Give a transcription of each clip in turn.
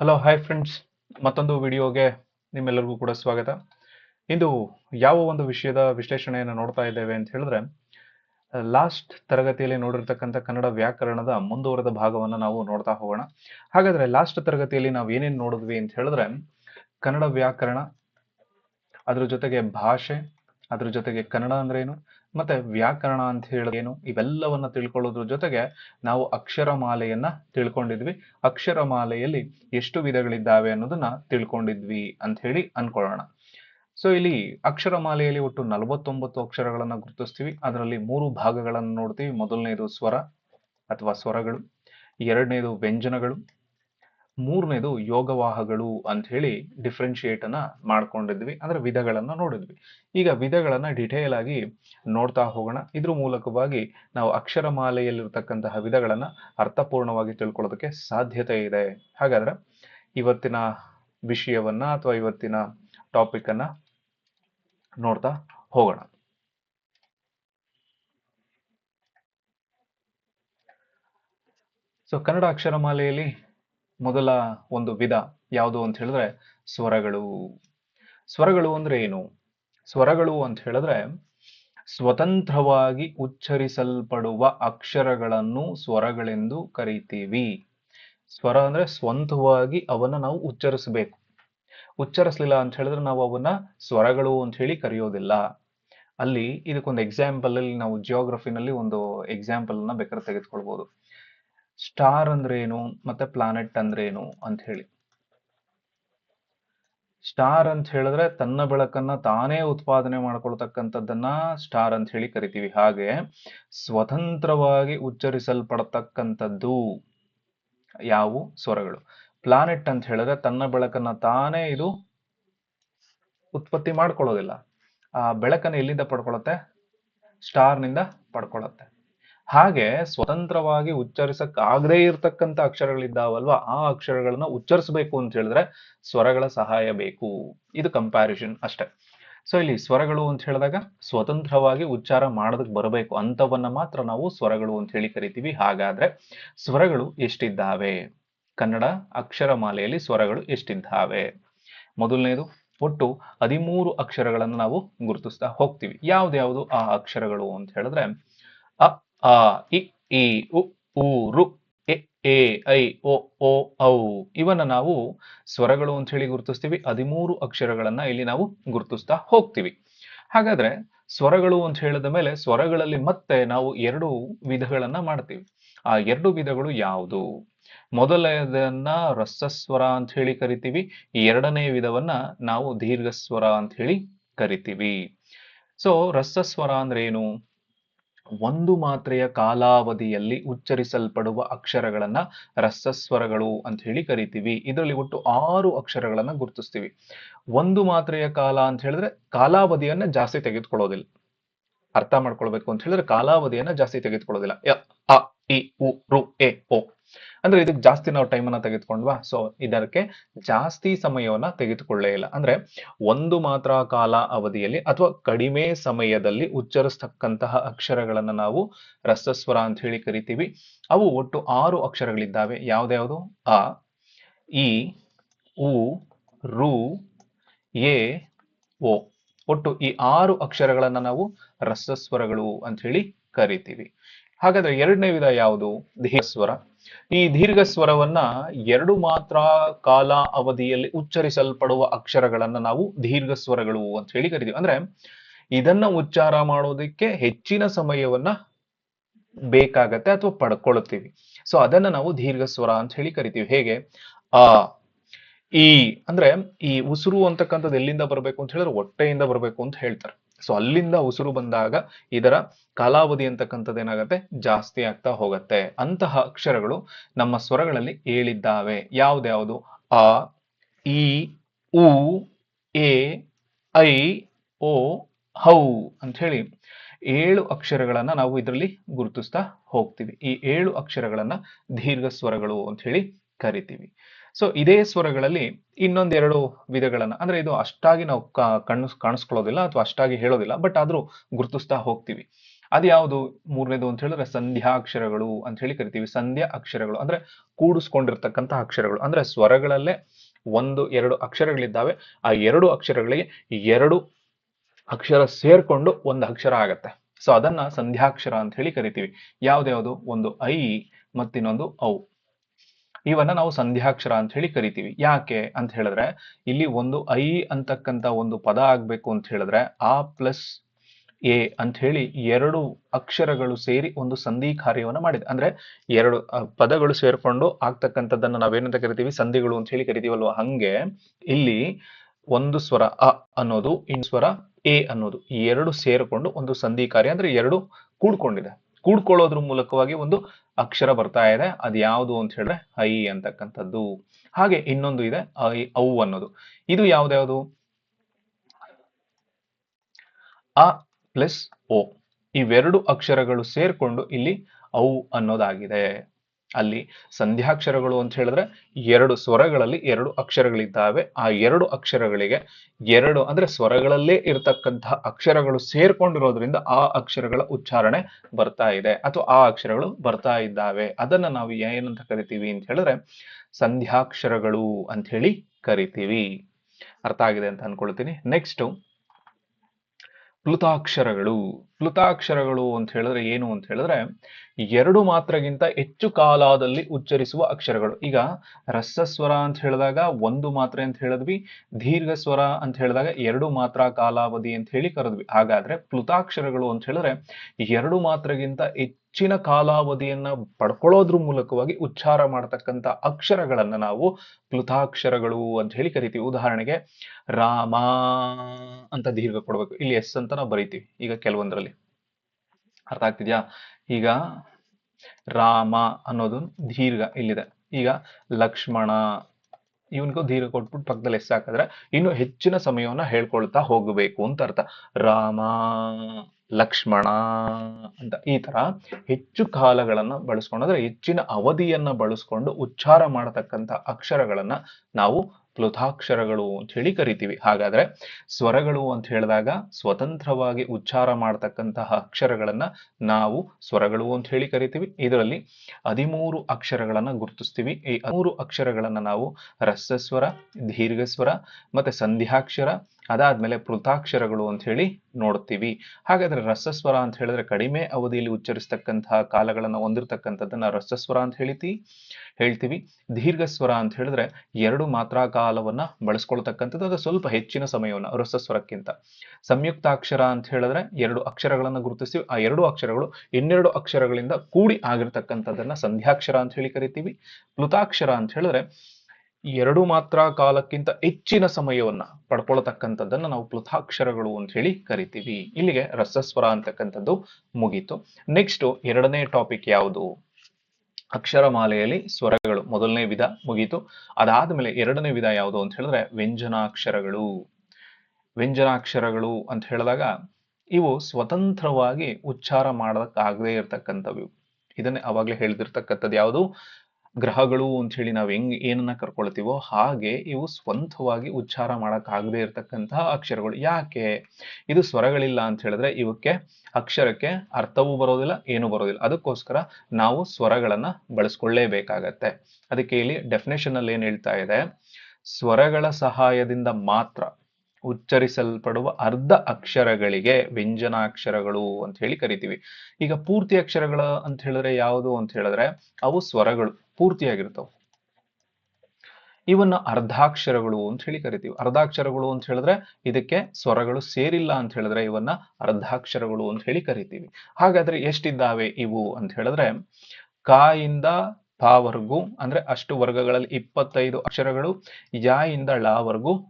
Hello hi friends ಮತ್ತೊಂದು ವಿಡಿಯೋಗೆ ನಿಮ್ಮೆಲ್ಲರಿಗೂ ಕೂಡ ಸ್ವಾಗತ. ಇಂದು ಯಾವ ಒಂದು ವಿಷಯದ ವಿಶ್ಲೇಷಣೆಯನ್ನು ನೋಡ್ತಾ ಇದ್ದೇವೆ ಅಂತ ಹೇಳಿದ್ರೆ ಲಾಸ್ಟ್ ತರಗತಿಯಲ್ಲಿ ನೋಡಿರ್ತಕ್ಕಂಥ ಕನ್ನಡ ವ್ಯಾಕರಣದ ಮುಂದುವರೆದ ಭಾಗವನ್ನು ನಾವು ನೋಡ್ತಾ ಹೋಗೋಣ. ಹಾಗಾದ್ರೆ ಲಾಸ್ಟ್ ತರಗತಿಯಲ್ಲಿ ನಾವು ಏನೇನು ನೋಡಿದ್ವಿ ಅಂತ ಹೇಳಿದ್ರೆ, ಕನ್ನಡ ವ್ಯಾಕರಣ, ಅದ್ರ ಜೊತೆಗೆ ಭಾಷೆ, ಅದ್ರ ಜೊತೆಗೆ ಕನ್ನಡ ಅಂದ್ರೇನು ಮತ್ತೆ ವ್ಯಾಕರಣ ಅಂತ ಹೇಳಿದ್ರೆ ಏನು? ಇವೆಲ್ಲವನ್ನ ತಿಳ್ಕೊಳ್ಳೋದ್ರ ಜೊತೆಗೆ ನಾವು ಅಕ್ಷರಮಾಲೆಯನ್ನ ತಿಳ್ಕೊಂಡಿದ್ವಿ. ಅಕ್ಷರಮಾಲೆಯಲ್ಲಿ ಎಷ್ಟು ವಿಧಗಳಿದ್ದಾವೆ ಅನ್ನೋದನ್ನ ತಿಳ್ಕೊಂಡಿದ್ವಿ ಅಂತ ಹೇಳಿ ಅನ್ಕೊಳ್ಳೋಣ. ಸೊ ಇಲ್ಲಿ ಅಕ್ಷರಮಾಲೆಯಲ್ಲಿ ಒಟ್ಟು ನಲವತ್ತೊಂಬತ್ತು ಅಕ್ಷರಗಳನ್ನ ಗುರುತಿಸ್ತೀವಿ. ಅದರಲ್ಲಿ ಮೂರು ಭಾಗಗಳನ್ನು ನೋಡ್ತೀವಿ. ಮೊದಲನೇದು ಸ್ವರ ಅಥವಾ ಸ್ವರಗಳು, ಎರಡನೇದು ವ್ಯಂಜನಗಳು ಮೂರನೇದು ಯೋಗವಾಹಗಳು ಅಂತ ಹೇಳಿ ಡಿಫ್ರೆನ್ಶಿಯೇಟ್ ಅನ್ನ ಮಾಡ್ಕೊಂಡಿದ್ವಿ, ಅಂದ್ರೆ ವಿಧಗಳನ್ನ ನೋಡಿದ್ವಿ. ಈಗ ವಿಧಗಳನ್ನ ಡಿಟೇಲ್ ಆಗಿ ನೋಡ್ತಾ ಹೋಗೋಣ. ಇದ್ರ ಮೂಲಕವಾಗಿ ನಾವು ಅಕ್ಷರಮಾಲೆಯಲ್ಲಿರ್ತಕ್ಕಂತಹ ವಿಧಗಳನ್ನ ಅರ್ಥಪೂರ್ಣವಾಗಿ ತಿಳ್ಕೊಳ್ಳೋದಕ್ಕೆ ಸಾಧ್ಯತೆ ಇದೆ. ಹಾಗಾದ್ರೆ ಇವತ್ತಿನ ವಿಷಯವನ್ನ ಅಥವಾ ಇವತ್ತಿನ ಟಾಪಿಕ್ ಅನ್ನ ನೋಡ್ತಾ ಹೋಗೋಣ. ಸೊ ಕನ್ನಡ ಅಕ್ಷರಮಾಲೆಯಲ್ಲಿ ಮೊದಲ ಒಂದು ವಿಧ ಯಾವುದು ಅಂತ ಹೇಳಿದ್ರೆ ಸ್ವರಗಳು. ಸ್ವರಗಳು ಅಂದ್ರೆ ಏನು? ಸ್ವರಗಳು ಅಂತ ಹೇಳಿದ್ರೆ ಸ್ವತಂತ್ರವಾಗಿ ಉಚ್ಚರಿಸಲ್ಪಡುವ ಅಕ್ಷರಗಳನ್ನು ಸ್ವರಗಳೆಂದು ಕರಿತೀವಿ. ಸ್ವರ ಅಂದ್ರೆ ಸ್ವಂತವಾಗಿ ಅವನ್ನ ನಾವು ಉಚ್ಚರಿಸಬೇಕು. ಉಚ್ಚರಿಸಲಿಲ್ಲ ಅಂತ ಹೇಳಿದ್ರೆ ನಾವು ಅವನ್ನ ಸ್ವರಗಳು ಅಂತ ಹೇಳಿ ಕರೆಯೋದಿಲ್ಲ. ಅಲ್ಲಿ ಇದಕ್ಕೊಂದು ಎಕ್ಸಾಂಪಲ್ ಅಲ್ಲಿ ನಾವು ಜಿಯೋಗ್ರಫಿನಲ್ಲಿ ಒಂದು ಎಕ್ಸಾಂಪಲ್ನ ಬೇಕಾದ್ರೆ ತೆಗೆದುಕೊಳ್ಬಹುದು ಸ್ಟಾರ್ ಅಂದ್ರೆ ಏನು? ಮತ್ತೆ ಪ್ಲಾನೆಟ್ ಅಂದ್ರೆ ಏನು ಅಂತ ಹೇಳಿ. ಸ್ಟಾರ್ ಅಂತ ಹೇಳಿದ್ರೆ ತನ್ನ ಬೆಳಕನ್ನ ತಾನೇ ಉತ್ಪಾದನೆ ಮಾಡ್ಕೊಳ್ತಕ್ಕಂಥದ್ದನ್ನ ಸ್ಟಾರ್ ಅಂತ ಹೇಳಿ ಕರಿತೀವಿ. ಹಾಗೆ ಸ್ವತಂತ್ರವಾಗಿ ಉಚ್ಚರಿಸಲ್ಪಡತಕ್ಕಂಥದ್ದು ಯಾವು? ಸ್ವರಗಳು. ಪ್ಲಾನೆಟ್ ಅಂತ ಹೇಳಿದ್ರೆ ತನ್ನ ಬೆಳಕನ್ನ ತಾನೇ ಇದು ಉತ್ಪತ್ತಿ ಮಾಡ್ಕೊಳ್ಳೋದಿಲ್ಲ. ಆ ಬೆಳಕನ್ನ ಎಲ್ಲಿಂದ ಪಡ್ಕೊಳತ್ತೆ? ಸ್ಟಾರ್ನಿಂದ ಪಡ್ಕೊಳ್ಳುತ್ತೆ ಹಾಗೆ ಸ್ವತಂತ್ರವಾಗಿ ಉಚ್ಚರಿಸಕ್ ಇರತಕ್ಕಂಥ ಅಕ್ಷರಗಳಿದ್ದಾವಲ್ವಾ? ಆ ಅಕ್ಷರಗಳನ್ನ ಉಚ್ಚರಿಸಬೇಕು ಅಂತ ಹೇಳಿದ್ರೆ ಸ್ವರಗಳ ಸಹಾಯ ಬೇಕು. ಇದು ಕಂಪ್ಯಾರಿಸನ್ ಅಷ್ಟೇ. ಸೊ ಇಲ್ಲಿ ಸ್ವರಗಳು ಅಂತ ಹೇಳಿದಾಗ ಸ್ವತಂತ್ರವಾಗಿ ಉಚ್ಚಾರ ಮಾಡೋದಕ್ಕೆ ಬರಬೇಕು. ಅಂತವನ್ನ ಮಾತ್ರ ನಾವು ಸ್ವರಗಳು ಅಂತ ಹೇಳಿ ಕರಿತೀವಿ. ಹಾಗಾದ್ರೆ ಸ್ವರಗಳು ಎಷ್ಟಿದ್ದಾವೆ? ಕನ್ನಡ ಅಕ್ಷರಮಾಲೆಯಲ್ಲಿ ಸ್ವರಗಳು ಎಷ್ಟಿದ್ದಾವೆ? ಮೊದಲನೇದು, ಒಟ್ಟು ಹದಿಮೂರು ಅಕ್ಷರಗಳನ್ನು ನಾವು ಗುರುತಿಸ್ತಾ ಹೋಗ್ತೀವಿ. ಯಾವ್ದ್ಯಾವ್ದು ಆ ಅಕ್ಷರಗಳು ಅಂತ ಹೇಳಿದ್ರೆ, ಅ ಆ, ಇ, ಈ, ಉ, ಊ, ರು, ಎ ಎ, ಐ, ಒ, ಓ, ಔ ಇವನ್ನ ನಾವು ಸ್ವರಗಳು ಅಂತ ಹೇಳಿ ಗುರುತಿಸ್ತೀವಿ. ಹದಿಮೂರು ಅಕ್ಷರಗಳನ್ನ ಇಲ್ಲಿ ನಾವು ಗುರುತಿಸ್ತಾ ಹೋಗ್ತೀವಿ. ಹಾಗಾದ್ರೆ ಸ್ವರಗಳು ಅಂತ ಹೇಳಿದ ಮೇಲೆ ಸ್ವರಗಳಲ್ಲಿ ಮತ್ತೆ ನಾವು ಎರಡು ವಿಧಗಳನ್ನ ಮಾಡ್ತೀವಿ. ಆ ಎರಡು ವಿಧಗಳು ಯಾವುದು? ಮೊದಲನೇದನ್ನ ರಸಸ್ವರ ಅಂತ ಹೇಳಿ ಕರಿತೀವಿ. ಎರಡನೇ ವಿಧವನ್ನ ನಾವು ದೀರ್ಘಸ್ವರ ಅಂತ ಹೇಳಿ ಕರಿತೀವಿ. ಸೊ ರಸಸ್ವರ ಅಂದ್ರೆ ಏನು ಒಂದು ಮಾತ್ರೆಯ ಕಾಲಾವಧಿಯಲ್ಲಿ ಉಚ್ಚರಿಸಲ್ಪಡುವ ಅಕ್ಷರಗಳನ್ನ ರಸಸ್ವರಗಳು ಅಂತ ಹೇಳಿ ಕರಿತೀವಿ. ಇದರಲ್ಲಿ ಒಟ್ಟು ಆರು ಅಕ್ಷರಗಳನ್ನ ಗುರುತಿಸ್ತೀವಿ. ಒಂದು ಮಾತ್ರೆಯ ಕಾಲ ಅಂತ ಹೇಳಿದ್ರೆ ಕಾಲಾವಧಿಯನ್ನ ಜಾಸ್ತಿ ತೆಗೆದುಕೊಳ್ಳೋದಿಲ್ಲ. ಅರ್ಥ ಮಾಡ್ಕೊಳ್ಬೇಕು ಅಂತ ಹೇಳಿದ್ರೆ ಕಾಲಾವಧಿಯನ್ನ ಜಾಸ್ತಿ ತೆಗೆದುಕೊಳ್ಳೋದಿಲ್ಲ. ಅ, ಇ, ಉ, ರು, ಎ, ಓ. ಅಂದ್ರೆ ಇದಕ್ಕೆ ಜಾಸ್ತಿ ನಾವು ಟೈಮನ್ನ ತೆಗೆದುಕೊಂಡ್ವಾ? ಸೊ ಇದಕ್ಕೆ ಜಾಸ್ತಿ ಸಮಯವನ್ನ ತೆಗೆದುಕೊಳ್ಳೇ ಇಲ್ಲ. ಅಂದ್ರೆ ಒಂದು ಮಾತ್ರ ಕಾಲ ಅವಧಿಯಲ್ಲಿ ಅಥವಾ ಕಡಿಮೆ ಸಮಯದಲ್ಲಿ ಉಚ್ಚರಿಸ್ತಕ್ಕಂತಹ ಅಕ್ಷರಗಳನ್ನ ನಾವು ರಸಸ್ವರ ಅಂತ ಹೇಳಿ ಕರಿತೀವಿ. ಅವು ಒಟ್ಟು ಆರು ಅಕ್ಷರಗಳಿದ್ದಾವೆ. ಯಾವ್ದ್ಯಾವುದು ಅ ಇ ಉ, ರು, ಎ ಓ ಒಟ್ಟು ಈ ಆರು ಅಕ್ಷರಗಳನ್ನ ನಾವು ರಸಸ್ವರಗಳು ಅಂತ ಹೇಳಿ ಕರಿತೀವಿ. ಹಾಗಾದ್ರೆ ಎರಡನೇ ವಿಧ ಯಾವುದು? ದೀರ್ಘಸ್ವರ ಈ ದೀರ್ಘ ಸ್ವರವನ್ನ ಎರಡು ಮಾತ್ರ ಕಾಲ ಅವಧಿಯಲ್ಲಿ ಉಚ್ಚರಿಸಲ್ಪಡುವ ಅಕ್ಷರಗಳನ್ನ ನಾವು ದೀರ್ಘ ಸ್ವರಗಳು ಅಂತ ಹೇಳಿ ಕರಿತೀವಿ. ಅಂದ್ರೆ ಇದನ್ನ ಉಚ್ಚಾರ ಮಾಡೋದಕ್ಕೆ ಹೆಚ್ಚಿನ ಸಮಯವನ್ನ ಬೇಕಾಗತ್ತೆ ಅಥವಾ ಪಡ್ಕೊಳ್ತೀವಿ. ಸೊ ಅದನ್ನ ನಾವು ದೀರ್ಘ ಸ್ವರ ಅಂತ ಹೇಳಿ ಕರಿತೀವಿ. ಹೇಗೆ? ಆ, ಈ, ಅಂದ್ರೆ ಈ ಉಸಿರು ಅಂತಕ್ಕಂಥದ್ದು ಎಲ್ಲಿಂದ ಬರಬೇಕು ಅಂತ ಹೇಳಿದ್ರೆ ಹೊಟ್ಟೆಯಿಂದ ಬರಬೇಕು ಅಂತ ಹೇಳ್ತಾರೆ. ಸೊ ಅಲ್ಲಿಂದ ಉಸಿರು ಬಂದಾಗ ಇದರ ಕಾಲಾವಧಿ ಅಂತಕ್ಕಂಥದ್ದು ಏನಾಗುತ್ತೆ? ಜಾಸ್ತಿ ಆಗ್ತಾ ಹೋಗುತ್ತೆ. ಅಂತಹ ಅಕ್ಷರಗಳು ನಮ್ಮ ಸ್ವರಗಳಲ್ಲಿ ಏಳಿದ್ದಾವೆ. ಯಾವ್ದ್ಯಾವುದು ಅ, ಇ, ಉ, ಎ, ಐ, ಓ, ಹೌ ಅಂತ ಹೇಳಿ ಏಳು ಅಕ್ಷರಗಳನ್ನ ನಾವು ಇದರಲ್ಲಿ ಗುರುತಿಸ್ತಾ ಹೋಗ್ತೀವಿ. ಈ ಏಳು ಅಕ್ಷರಗಳನ್ನ ದೀರ್ಘ ಸ್ವರಗಳು ಅಂತ ಹೇಳಿ ಕರಿತೀವಿ. ಸೊ ಇದೇ ಸ್ವರಗಳಲ್ಲಿ ಇನ್ನೊಂದೆರಡು ವಿಧಗಳನ್ನ, ಅಂದ್ರೆ ಇದು ಅಷ್ಟಾಗಿ ನಾವು ಕಣ್ಣು, ಕಾಣಿಸ್ಕೊಳ್ಳೋದಿಲ್ಲ ಅಥವಾ ಅಷ್ಟಾಗಿ ಹೇಳೋದಿಲ್ಲ ಬಟ್ ಆದ್ರೂ ಗುರುತಿಸ್ತಾ ಹೋಗ್ತೀವಿ. ಅದ್ಯಾವುದು ಮೂರನೇದು ಅಂತ ಹೇಳಿದ್ರೆ ಸಂಧ್ಯಾಕ್ಷರಗಳು ಅಂತ ಹೇಳಿ ಕರಿತೀವಿ. ಸಂಧ್ಯಾ ಅಕ್ಷರಗಳು, ಅಂದ್ರೆ ಕೂಡಿಸ್ಕೊಂಡಿರ್ತಕ್ಕಂಥ ಅಕ್ಷರಗಳು. ಅಂದ್ರೆ ಸ್ವರಗಳಲ್ಲೇ ಒಂದು, ಎರಡು ಅಕ್ಷರಗಳಿದ್ದಾವೆ. ಆ ಎರಡು ಅಕ್ಷರಗಳಿಗೆ ಎರಡು ಅಕ್ಷರ ಸೇರ್ಕೊಂಡು ಒಂದು ಅಕ್ಷರ ಆಗತ್ತೆ. ಸೊ ಅದನ್ನ ಸಂಧ್ಯಾಕ್ಷರ ಅಂತ ಹೇಳಿ ಕರಿತೀವಿ. ಯಾವ್ದ್ಯಾವುದು ಒಂದು ಐ ಮತ್ತಿನ್ನೊಂದು ಔ. ಇವನ್ನ ನಾವು ಸಂಧ್ಯಾಕ್ಷರ ಅಂತ ಹೇಳಿ ಕರಿತೀವಿ. ಯಾಕೆ ಅಂತ ಹೇಳಿದ್ರೆ, ಇಲ್ಲಿ ಒಂದು ಐ ಅಂತಕ್ಕಂತ ಒಂದು ಪದ ಆಗ್ಬೇಕು ಅಂತ ಹೇಳಿದ್ರೆ, ಆ ಪ್ಲಸ್ ಎ ಅಂತ ಹೇಳಿ ಎರಡು ಅಕ್ಷರಗಳು ಸೇರಿ ಒಂದು ಸಂಧಿ ಕಾರ್ಯವನ್ನು ಮಾಡಿದೆ. ಅಂದ್ರೆ ಎರಡು ಪದಗಳು ಸೇರ್ಕೊಂಡು ಆಗ್ತಕ್ಕಂಥದ್ದನ್ನು ನಾವೇನಂತ ಕರಿತೀವಿ? ಸಂಧಿಗಳು ಅಂತ ಹೇಳಿ ಕರಿತೀವಲ್ವ? ಹಂಗೆ ಇಲ್ಲಿ ಒಂದು ಸ್ವರ ಅ ಅನ್ನೋದು ಇನ್ ಸ್ವರ ಎ ಅನ್ನೋದು ಎರಡು ಸೇರಿಕೊಂಡು ಒಂದು ಸಂಧಿ ಕಾರ್ಯ ಅಂದ್ರೆ ಎರಡು ಕೂಡ್ಕೊಂಡಿದೆ. ಕೂಡ್ಕೊಳ್ಳೋದ್ರ ಮೂಲಕವಾಗಿ ಒಂದು ಅಕ್ಷರ ಬರ್ತಾ ಇದೆ. ಅದು ಯಾವುದು ಅಂತ ಹೇಳಿದ್ರೆ ಐ ಅಂತಕ್ಕಂಥದ್ದು. ಹಾಗೆ ಇನ್ನೊಂದು ಇದೆ, ಐ, ಔ ಅನ್ನೋದು. ಇದು ಯಾವ್ದ್ಯಾವುದು? ಅ ಪ್ಲಸ್ ಓ ಇವೆರಡು ಅಕ್ಷರಗಳು ಸೇರ್ಕೊಂಡು ಇಲ್ಲಿ ಔ ಅನ್ನೋದಾಗಿದೆ. ಅಲ್ಲಿ ಸಂಧ್ಯಾಕ್ಷರಗಳು ಅಂತ ಹೇಳಿದ್ರೆ ಎರಡು ಸ್ವರಗಳಲ್ಲಿ ಎರಡು ಅಕ್ಷರಗಳಿದ್ದಾವೆ. ಆ ಎರಡು ಅಕ್ಷರಗಳಿಗೆ ಎರಡು ಅಂದ್ರೆ ಸ್ವರಗಳಲ್ಲೇ ಇರತಕ್ಕಂತಹ ಅಕ್ಷರಗಳು ಸೇರ್ಕೊಂಡಿರೋದ್ರಿಂದ ಆ ಅಕ್ಷರಗಳ ಉಚ್ಚಾರಣೆ ಬರ್ತಾ ಇದೆ ಅಥವಾ ಆ ಅಕ್ಷರಗಳು ಬರ್ತಾ ಇದ್ದಾವೆ. ಅದನ್ನ ನಾವು ಏನಂತ ಕರಿತೀವಿ ಅಂತ ಹೇಳಿದ್ರೆ ಸಂಧ್ಯಾಕ್ಷರಗಳು ಅಂತ ಹೇಳಿ ಕರಿತೀವಿ. ಅರ್ಥ ಆಗಿದೆ ಅಂತ ಅನ್ಕೊಳ್ತೀನಿ. ನೆಕ್ಸ್ಟ್ ಪ್ಲುತಾಕ್ಷರಗಳು ಪ್ಲುತಾಕ್ಷರಗಳು ಅಂತ ಹೇಳಿದ್ರೆ ಏನು ಅಂತ ಹೇಳಿದ್ರೆ ಎರಡು ಮಾತ್ರಗಿಂತ ಹೆಚ್ಚು ಕಾಲದಲ್ಲಿ ಉಚ್ಚರಿಸುವ ಅಕ್ಷರಗಳು. ಈಗ ರಸಸ್ವರ ಅಂತ ಹೇಳಿದಾಗ ಒಂದು ಮಾತ್ರೆ ಅಂತ ಹೇಳಿದ್ವಿ ದೀರ್ಘ ಸ್ವರ ಅಂತ ಹೇಳಿದಾಗ ಎರಡು ಮಾತ್ರ ಕಾಲಾವಧಿ ಅಂತ ಹೇಳಿ ಕರೆದ್ವಿ. ಹಾಗಾದ್ರೆ ಪ್ಲುತಾಕ್ಷರಗಳು ಅಂತ ಹೇಳಿದ್ರೆ ಎರಡು ಮಾತ್ರಗಿಂತ ಹೆಚ್ಚಿನ ಕಾಲಾವಧಿಯನ್ನ ಪಡ್ಕೊಳ್ಳೋದ್ರ ಮೂಲಕವಾಗಿ ಉಚ್ಚಾರ ಮಾಡತಕ್ಕಂತ ಅಕ್ಷರಗಳನ್ನ ನಾವು ಪ್ಲುತಾಕ್ಷರಗಳು ಅಂತ ಹೇಳಿ ಕರಿತೀವಿ. ಉದಾಹರಣೆಗೆ ರಾಮ ಅಂತ ದೀರ್ಘ ಕೊಡ್ಬೇಕು. ಇಲ್ಲಿ ಎಸ್ ಅಂತ ನಾವು ಬರಿತೀವಿ ಈಗ ಕೆಲವೊಂದರಲ್ಲಿ. ಅರ್ಥ ಆಗ್ತಿದ್ಯಾ? ಈಗ ರಾಮ ಅನ್ನೋದು ದೀರ್ಘ ಇಲ್ಲಿದೆ. ಈಗ ಲಕ್ಷ್ಮಣ ಇವನಿಗೂ ದೀರ್ಘ ಕೊಟ್ಬಿಟ್ಟು ಪಕ್ಕದಲ್ಲಿ ಎಸ್ ಹಾಕಿದ್ರೆ ಇನ್ನು ಹೆಚ್ಚಿನ ಸಮಯವನ್ನ ಹೇಳ್ಕೊಳ್ತಾ ಹೋಗಬೇಕು ಅಂತ ಅರ್ಥ. ರಾಮ ಲಕ್ಷ್ಮಣ ಅಂತ ಈ ತರ ಹೆಚ್ಚು ಕಾಲಗಳನ್ನ ಬಳಸ್ಕೊಂಡು ಅಂದ್ರೆ ಹೆಚ್ಚಿನ ಅವಧಿಯನ್ನ ಬಳಸ್ಕೊಂಡು ಉಚ್ಚಾರ ಮಾಡತಕ್ಕಂತ ಅಕ್ಷರಗಳನ್ನ ನಾವು ಪ್ಲುತಾಕ್ಷರಗಳು ಅಂತ ಹೇಳಿ ಕರಿತೀವಿ. ಹಾಗಾದ್ರೆ ಸ್ವರಗಳು ಅಂತ ಹೇಳಿದಾಗ ಸ್ವತಂತ್ರವಾಗಿ ಉಚ್ಚಾರ ಮಾಡತಕ್ಕಂತಹ ಅಕ್ಷರಗಳನ್ನ ನಾವು ಸ್ವರಗಳು ಅಂತ ಹೇಳಿ ಕರಿತೀವಿ. ಇದರಲ್ಲಿ ಹದಿಮೂರು ಅಕ್ಷರಗಳನ್ನ ಗುರುತಿಸ್ತೀವಿ. ಈ ಮೂರು ಅಕ್ಷರಗಳನ್ನ ನಾವು ರಸಸ್ವರ ದೀರ್ಘಸ್ವರ ಮತ್ತೆ ಸಂಧ್ಯಾಕ್ಷರ ಅದಾದ್ಮೇಲೆ ಪೃಥಾಕ್ಷರಗಳು ಅಂತ ಹೇಳಿ ನೋಡ್ತೀವಿ. ಹಾಗಾದ್ರೆ ರಸಸ್ವರ ಅಂತ ಹೇಳಿದ್ರೆ ಕಡಿಮೆ ಅವಧಿಯಲ್ಲಿ ಉಚ್ಚರಿಸತಕ್ಕಂತಹ ಕಾಲಗಳನ್ನ ಹೊಂದಿರತಕ್ಕಂಥದ್ದನ್ನ ರಸಸ್ವರ ಅಂತ ಹೇಳಿತಿ, ಹೇಳ್ತೀವಿ. ದೀರ್ಘಸ್ವರ ಅಂತ ಹೇಳಿದ್ರೆ ಎರಡು ಮಾತ್ರ ಕಾಲವನ್ನ ಬಳಸ್ಕೊಳ್ತಕ್ಕಂಥದ್ದು, ಅದು ಸ್ವಲ್ಪ ಹೆಚ್ಚಿನ ಸಮಯವನ್ನ, ರಸಸ್ವರಕ್ಕಿಂತ. ಸಂಯುಕ್ತಾಕ್ಷರ ಅಂತ ಹೇಳಿದ್ರೆ ಎರಡು ಅಕ್ಷರಗಳನ್ನ ಗುರುತಿಸಿ ಆ ಎರಡು ಅಕ್ಷರಗಳು ಇನ್ನೆರಡು ಅಕ್ಷರಗಳಿಂದ ಕೂಡಿ ಆಗಿರ್ತಕ್ಕಂಥದ್ದನ್ನ ಸಂಧ್ಯಾಕ್ಷರ ಅಂತ ಹೇಳಿ ಕರಿತೀವಿ. ಪ್ಲುತಾಕ್ಷರ ಅಂತ ಹೇಳಿದ್ರೆ ಎರಡು ಮಾತ್ರ ಕಾಲಕ್ಕಿಂತ ಹೆಚ್ಚಿನ ಸಮಯವನ್ನ ಪಡ್ಕೊಳ್ತಕ್ಕಂಥದ್ದನ್ನ ನಾವು ಪೃಥಾಕ್ಷರಗಳು ಅಂತ ಹೇಳಿ ಕರಿತೀವಿ. ಇಲ್ಲಿಗೆ ರಸಸ್ವರ ಅಂತಕ್ಕಂಥದ್ದು ಮುಗೀತು. ನೆಕ್ಸ್ಟ್ ಎರಡನೇ ಟಾಪಿಕ್ ಯಾವುದು? ಅಕ್ಷರಮಾಲೆಯಲ್ಲಿ ಸ್ವರಗಳು ಮೊದಲನೇ ವಿಧ ಮುಗೀತು. ಅದಾದ್ಮೇಲೆ ಎರಡನೇ ವಿಧ ಯಾವುದು ಅಂತ ಹೇಳಿದ್ರೆ ವ್ಯಂಜನಾಕ್ಷರಗಳು. ವ್ಯಂಜನಾಕ್ಷರಗಳು ಅಂತ ಹೇಳಿದಾಗ ಇವು ಸ್ವತಂತ್ರವಾಗಿ ಉಚ್ಚಾರ ಮಾಡೋದಕ್ಕಾಗದೇ ಇರತಕ್ಕಂಥವು. ಇದನ್ನೇ ಅವಾಗಲೇ ಹೇಳ್ದಿರ್ತಕ್ಕಂಥದ್ದು ಯಾವುದು? ಗ್ರಹಗಳು ಅಂತ ಹೇಳಿ ನಾವು ಹೆಂಗ್ ಏನನ್ನ ಕರ್ಕೊಳ್ತೀವೋ ಹಾಗೆ ಇವು ಸ್ವಂತವಾಗಿ ಉಚ್ಚಾರ ಮಾಡೋಕ್ಕಾಗದೇ ಇರತಕ್ಕಂತಹ ಅಕ್ಷರಗಳು. ಯಾಕೆ? ಇದು ಸ್ವರಗಳಿಲ್ಲ ಅಂತ ಹೇಳಿದ್ರೆ ಇವಕ್ಕೆ ಅಕ್ಷರಕ್ಕೆ ಅರ್ಥವೂ ಬರೋದಿಲ್ಲ, ಏನೂ ಬರೋದಿಲ್ಲ. ಅದಕ್ಕೋಸ್ಕರ ನಾವು ಸ್ವರಗಳನ್ನ ಬಳಸ್ಕೊಳ್ಳೇಬೇಕಾಗತ್ತೆ. ಅದಕ್ಕೆ ಇಲ್ಲಿ ಡೆಫಿನೇಷನ್ ಅಲ್ಲಿ ಏನ್ ಹೇಳ್ತಾ ಇದೆ? ಸ್ವರಗಳ ಸಹಾಯದಿಂದ ಮಾತ್ರ ಉಚ್ಚರಿಸಲ್ಪಡುವ ಅರ್ಧ ಅಕ್ಷರಗಳಿಗೆ ವ್ಯಂಜನಾಕ್ಷರಗಳು ಅಂತ ಹೇಳಿ ಕರಿತೀವಿ. ಈಗ ಪೂರ್ತಿ ಅಕ್ಷರಗಳ ಅಂತ ಹೇಳಿದ್ರೆ ಯಾವುದು ಅಂತ ಹೇಳಿದ್ರೆ ಅವು ಸ್ವರಗಳು ಪೂರ್ತಿಯಾಗಿರ್ತವೆ. ಇವನ್ನ ಅರ್ಧಾಕ್ಷರಗಳು ಅಂತ ಹೇಳಿ ಕರಿತೀವಿ. ಅರ್ಧಾಕ್ಷರಗಳು ಅಂತ ಹೇಳಿದ್ರೆ ಇದಕ್ಕೆ ಸ್ವರಗಳು ಸೇರಿಲ್ಲ ಅಂತ ಹೇಳಿದ್ರೆ ಇವನ್ನ ಅರ್ಧಾಕ್ಷರಗಳು ಅಂತ ಹೇಳಿ ಕರಿತೀವಿ. ಹಾಗಾದ್ರೆ ಎಷ್ಟಿದ್ದಾವೆ ಇವು ಅಂತ ಹೇಳಿದ್ರೆ ಕಾಯಿಂದ ಪಾವರೆಗೂ ಅಂದ್ರೆ ಅಷ್ಟು ವರ್ಗಗಳಲ್ಲಿ ಇಪ್ಪತ್ತೈದು ಅಕ್ಷರಗಳು ಯಾ ಇಂದ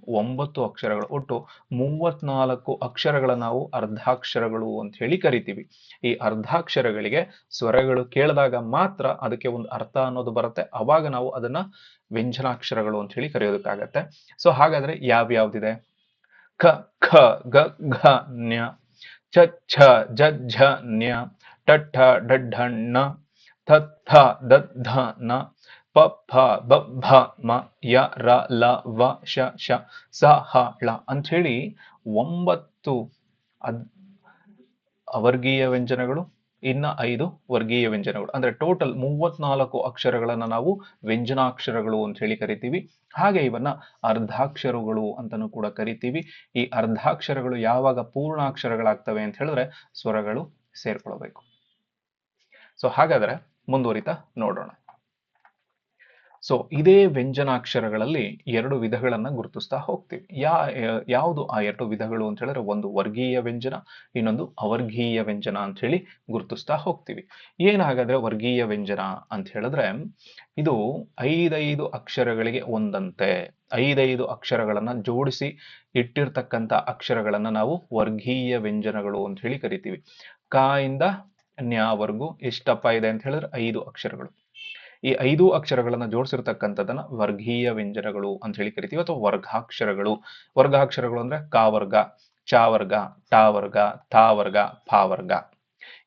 ಒಂಬತ್ತು ಅಕ್ಷರಗಳು. ಒಟ್ಟು ಮೂವತ್ನಾಲ್ಕು ಅಕ್ಷರಗಳ ನಾವು ಅರ್ಧಾಕ್ಷರಗಳು ಅಂತ ಹೇಳಿ ಕರಿತೀವಿ. ಈ ಅರ್ಧಾಕ್ಷರಗಳಿಗೆ ಸ್ವರಗಳು ಕೇಳಿದಾಗ ಮಾತ್ರ ಅದಕ್ಕೆ ಒಂದು ಅರ್ಥ ಅನ್ನೋದು ಬರುತ್ತೆ. ಅವಾಗ ನಾವು ಅದನ್ನ ವ್ಯಂಜನಾಕ್ಷರಗಳು ಅಂತ ಹೇಳಿ ಕರೆಯೋದಕ್ಕಾಗತ್ತೆ. ಸೊ ಹಾಗಾದ್ರೆ ಯಾವ್ಯಾವ್ದಿದೆ ಕ, ಖ, ಗ, ಘ, ನ್ಯ, ಚ, ಛ, ಜ, ಝ, ನ್ಯ ಟ ಠ ಡ ಢ, ಣ ಥ ಥ ದ ಧ ನ ಪ ಫ ಬ ಭ ಮ ಯ ರ ಲ ವ ಶ ಶ ಸ ಹ ಳ ಅಂತ ಹೇಳಿ ಒಂಬತ್ತು ಅದ್ ಅವರ್ಗೀಯ ವ್ಯಂಜನಗಳು, ಇನ್ನ ಐದು ವರ್ಗೀಯ ವ್ಯಂಜನಗಳು. ಅಂದ್ರೆ ಟೋಟಲ್ ಮೂವತ್ನಾಲ್ಕು ಅಕ್ಷರಗಳನ್ನ ನಾವು ವ್ಯಂಜನಾಕ್ಷರಗಳು ಅಂತ ಹೇಳಿ ಕರಿತೀವಿ. ಹಾಗೆ ಇವನ್ನ ಅರ್ಧಾಕ್ಷರಗಳು ಅಂತಾನೂ ಕೂಡ ಕರಿತೀವಿ. ಈ ಅರ್ಧಾಕ್ಷರಗಳು ಯಾವಾಗ ಪೂರ್ಣಾಕ್ಷರಗಳಾಗ್ತವೆ ಅಂತ ಹೇಳಿದ್ರೆ ಸ್ವರಗಳು ಸೇರ್ಕೊಳ್ಬೇಕು. ಸೊ ಹಾಗಾದ್ರೆ ಮುಂದುವರಿತಾ ನೋಡೋಣ. ಸೊ ಇದೇ ವ್ಯಂಜನಾಕ್ಷರಗಳಲ್ಲಿ ಎರಡು ವಿಧಗಳನ್ನ ಗುರುತಿಸ್ತಾ ಹೋಗ್ತೀವಿ. ಯಾ, ಯಾವುದು ಆ ಎರಡು ವಿಧಗಳು ಅಂತ ಹೇಳಿದ್ರೆ ಒಂದು ವರ್ಗೀಯ ವ್ಯಂಜನ, ಇನ್ನೊಂದು ಅವರ್ಗೀಯ ವ್ಯಂಜನ ಅಂತ ಹೇಳಿ ಗುರುತಿಸ್ತಾ ಹೋಗ್ತೀವಿ. ಏನಾಗಾದ್ರೆ ವರ್ಗೀಯ ವ್ಯಂಜನ ಅಂತ ಹೇಳಿದ್ರೆ ಇದು ಐದೈದು ಅಕ್ಷರಗಳಿಗೆ ಒಂದಂತೆ. ಐದೈದು ಅಕ್ಷರಗಳನ್ನ ಜೋಡಿಸಿ ಇಟ್ಟಿರ್ತಕ್ಕಂಥ ಅಕ್ಷರಗಳನ್ನ ನಾವು ವರ್ಗೀಯ ವ್ಯಂಜನಗಳು ಅಂತ ಹೇಳಿ ಕರಿತೀವಿ. ಕ ಇಂದ ನ್ಯಾವರೆಗೂ ಎಷ್ಟಪ್ಪ ಇದೆ ಅಂತ ಹೇಳಿದ್ರೆ ಐದು ಅಕ್ಷರಗಳು. ಈ ಐದು ಅಕ್ಷರಗಳನ್ನ ಜೋಡಿಸಿರ್ತಕ್ಕಂಥದ್ದನ್ನ ವರ್ಗೀಯ ವ್ಯಂಜನಗಳು ಅಂತ ಹೇಳಿ ಕರಿತೀವಿ ಅಥವಾ ವರ್ಗಾಕ್ಷರಗಳು. ವರ್ಗಾಕ್ಷರಗಳು ಅಂದ್ರೆ ಕಾವರ್ಗ ವರ್ಗ ಟಾವರ್ಗ ವರ್ಗ, ಟ ವರ್ಗ ತ ವರ್ಗ, ಫ ವರ್ಗ.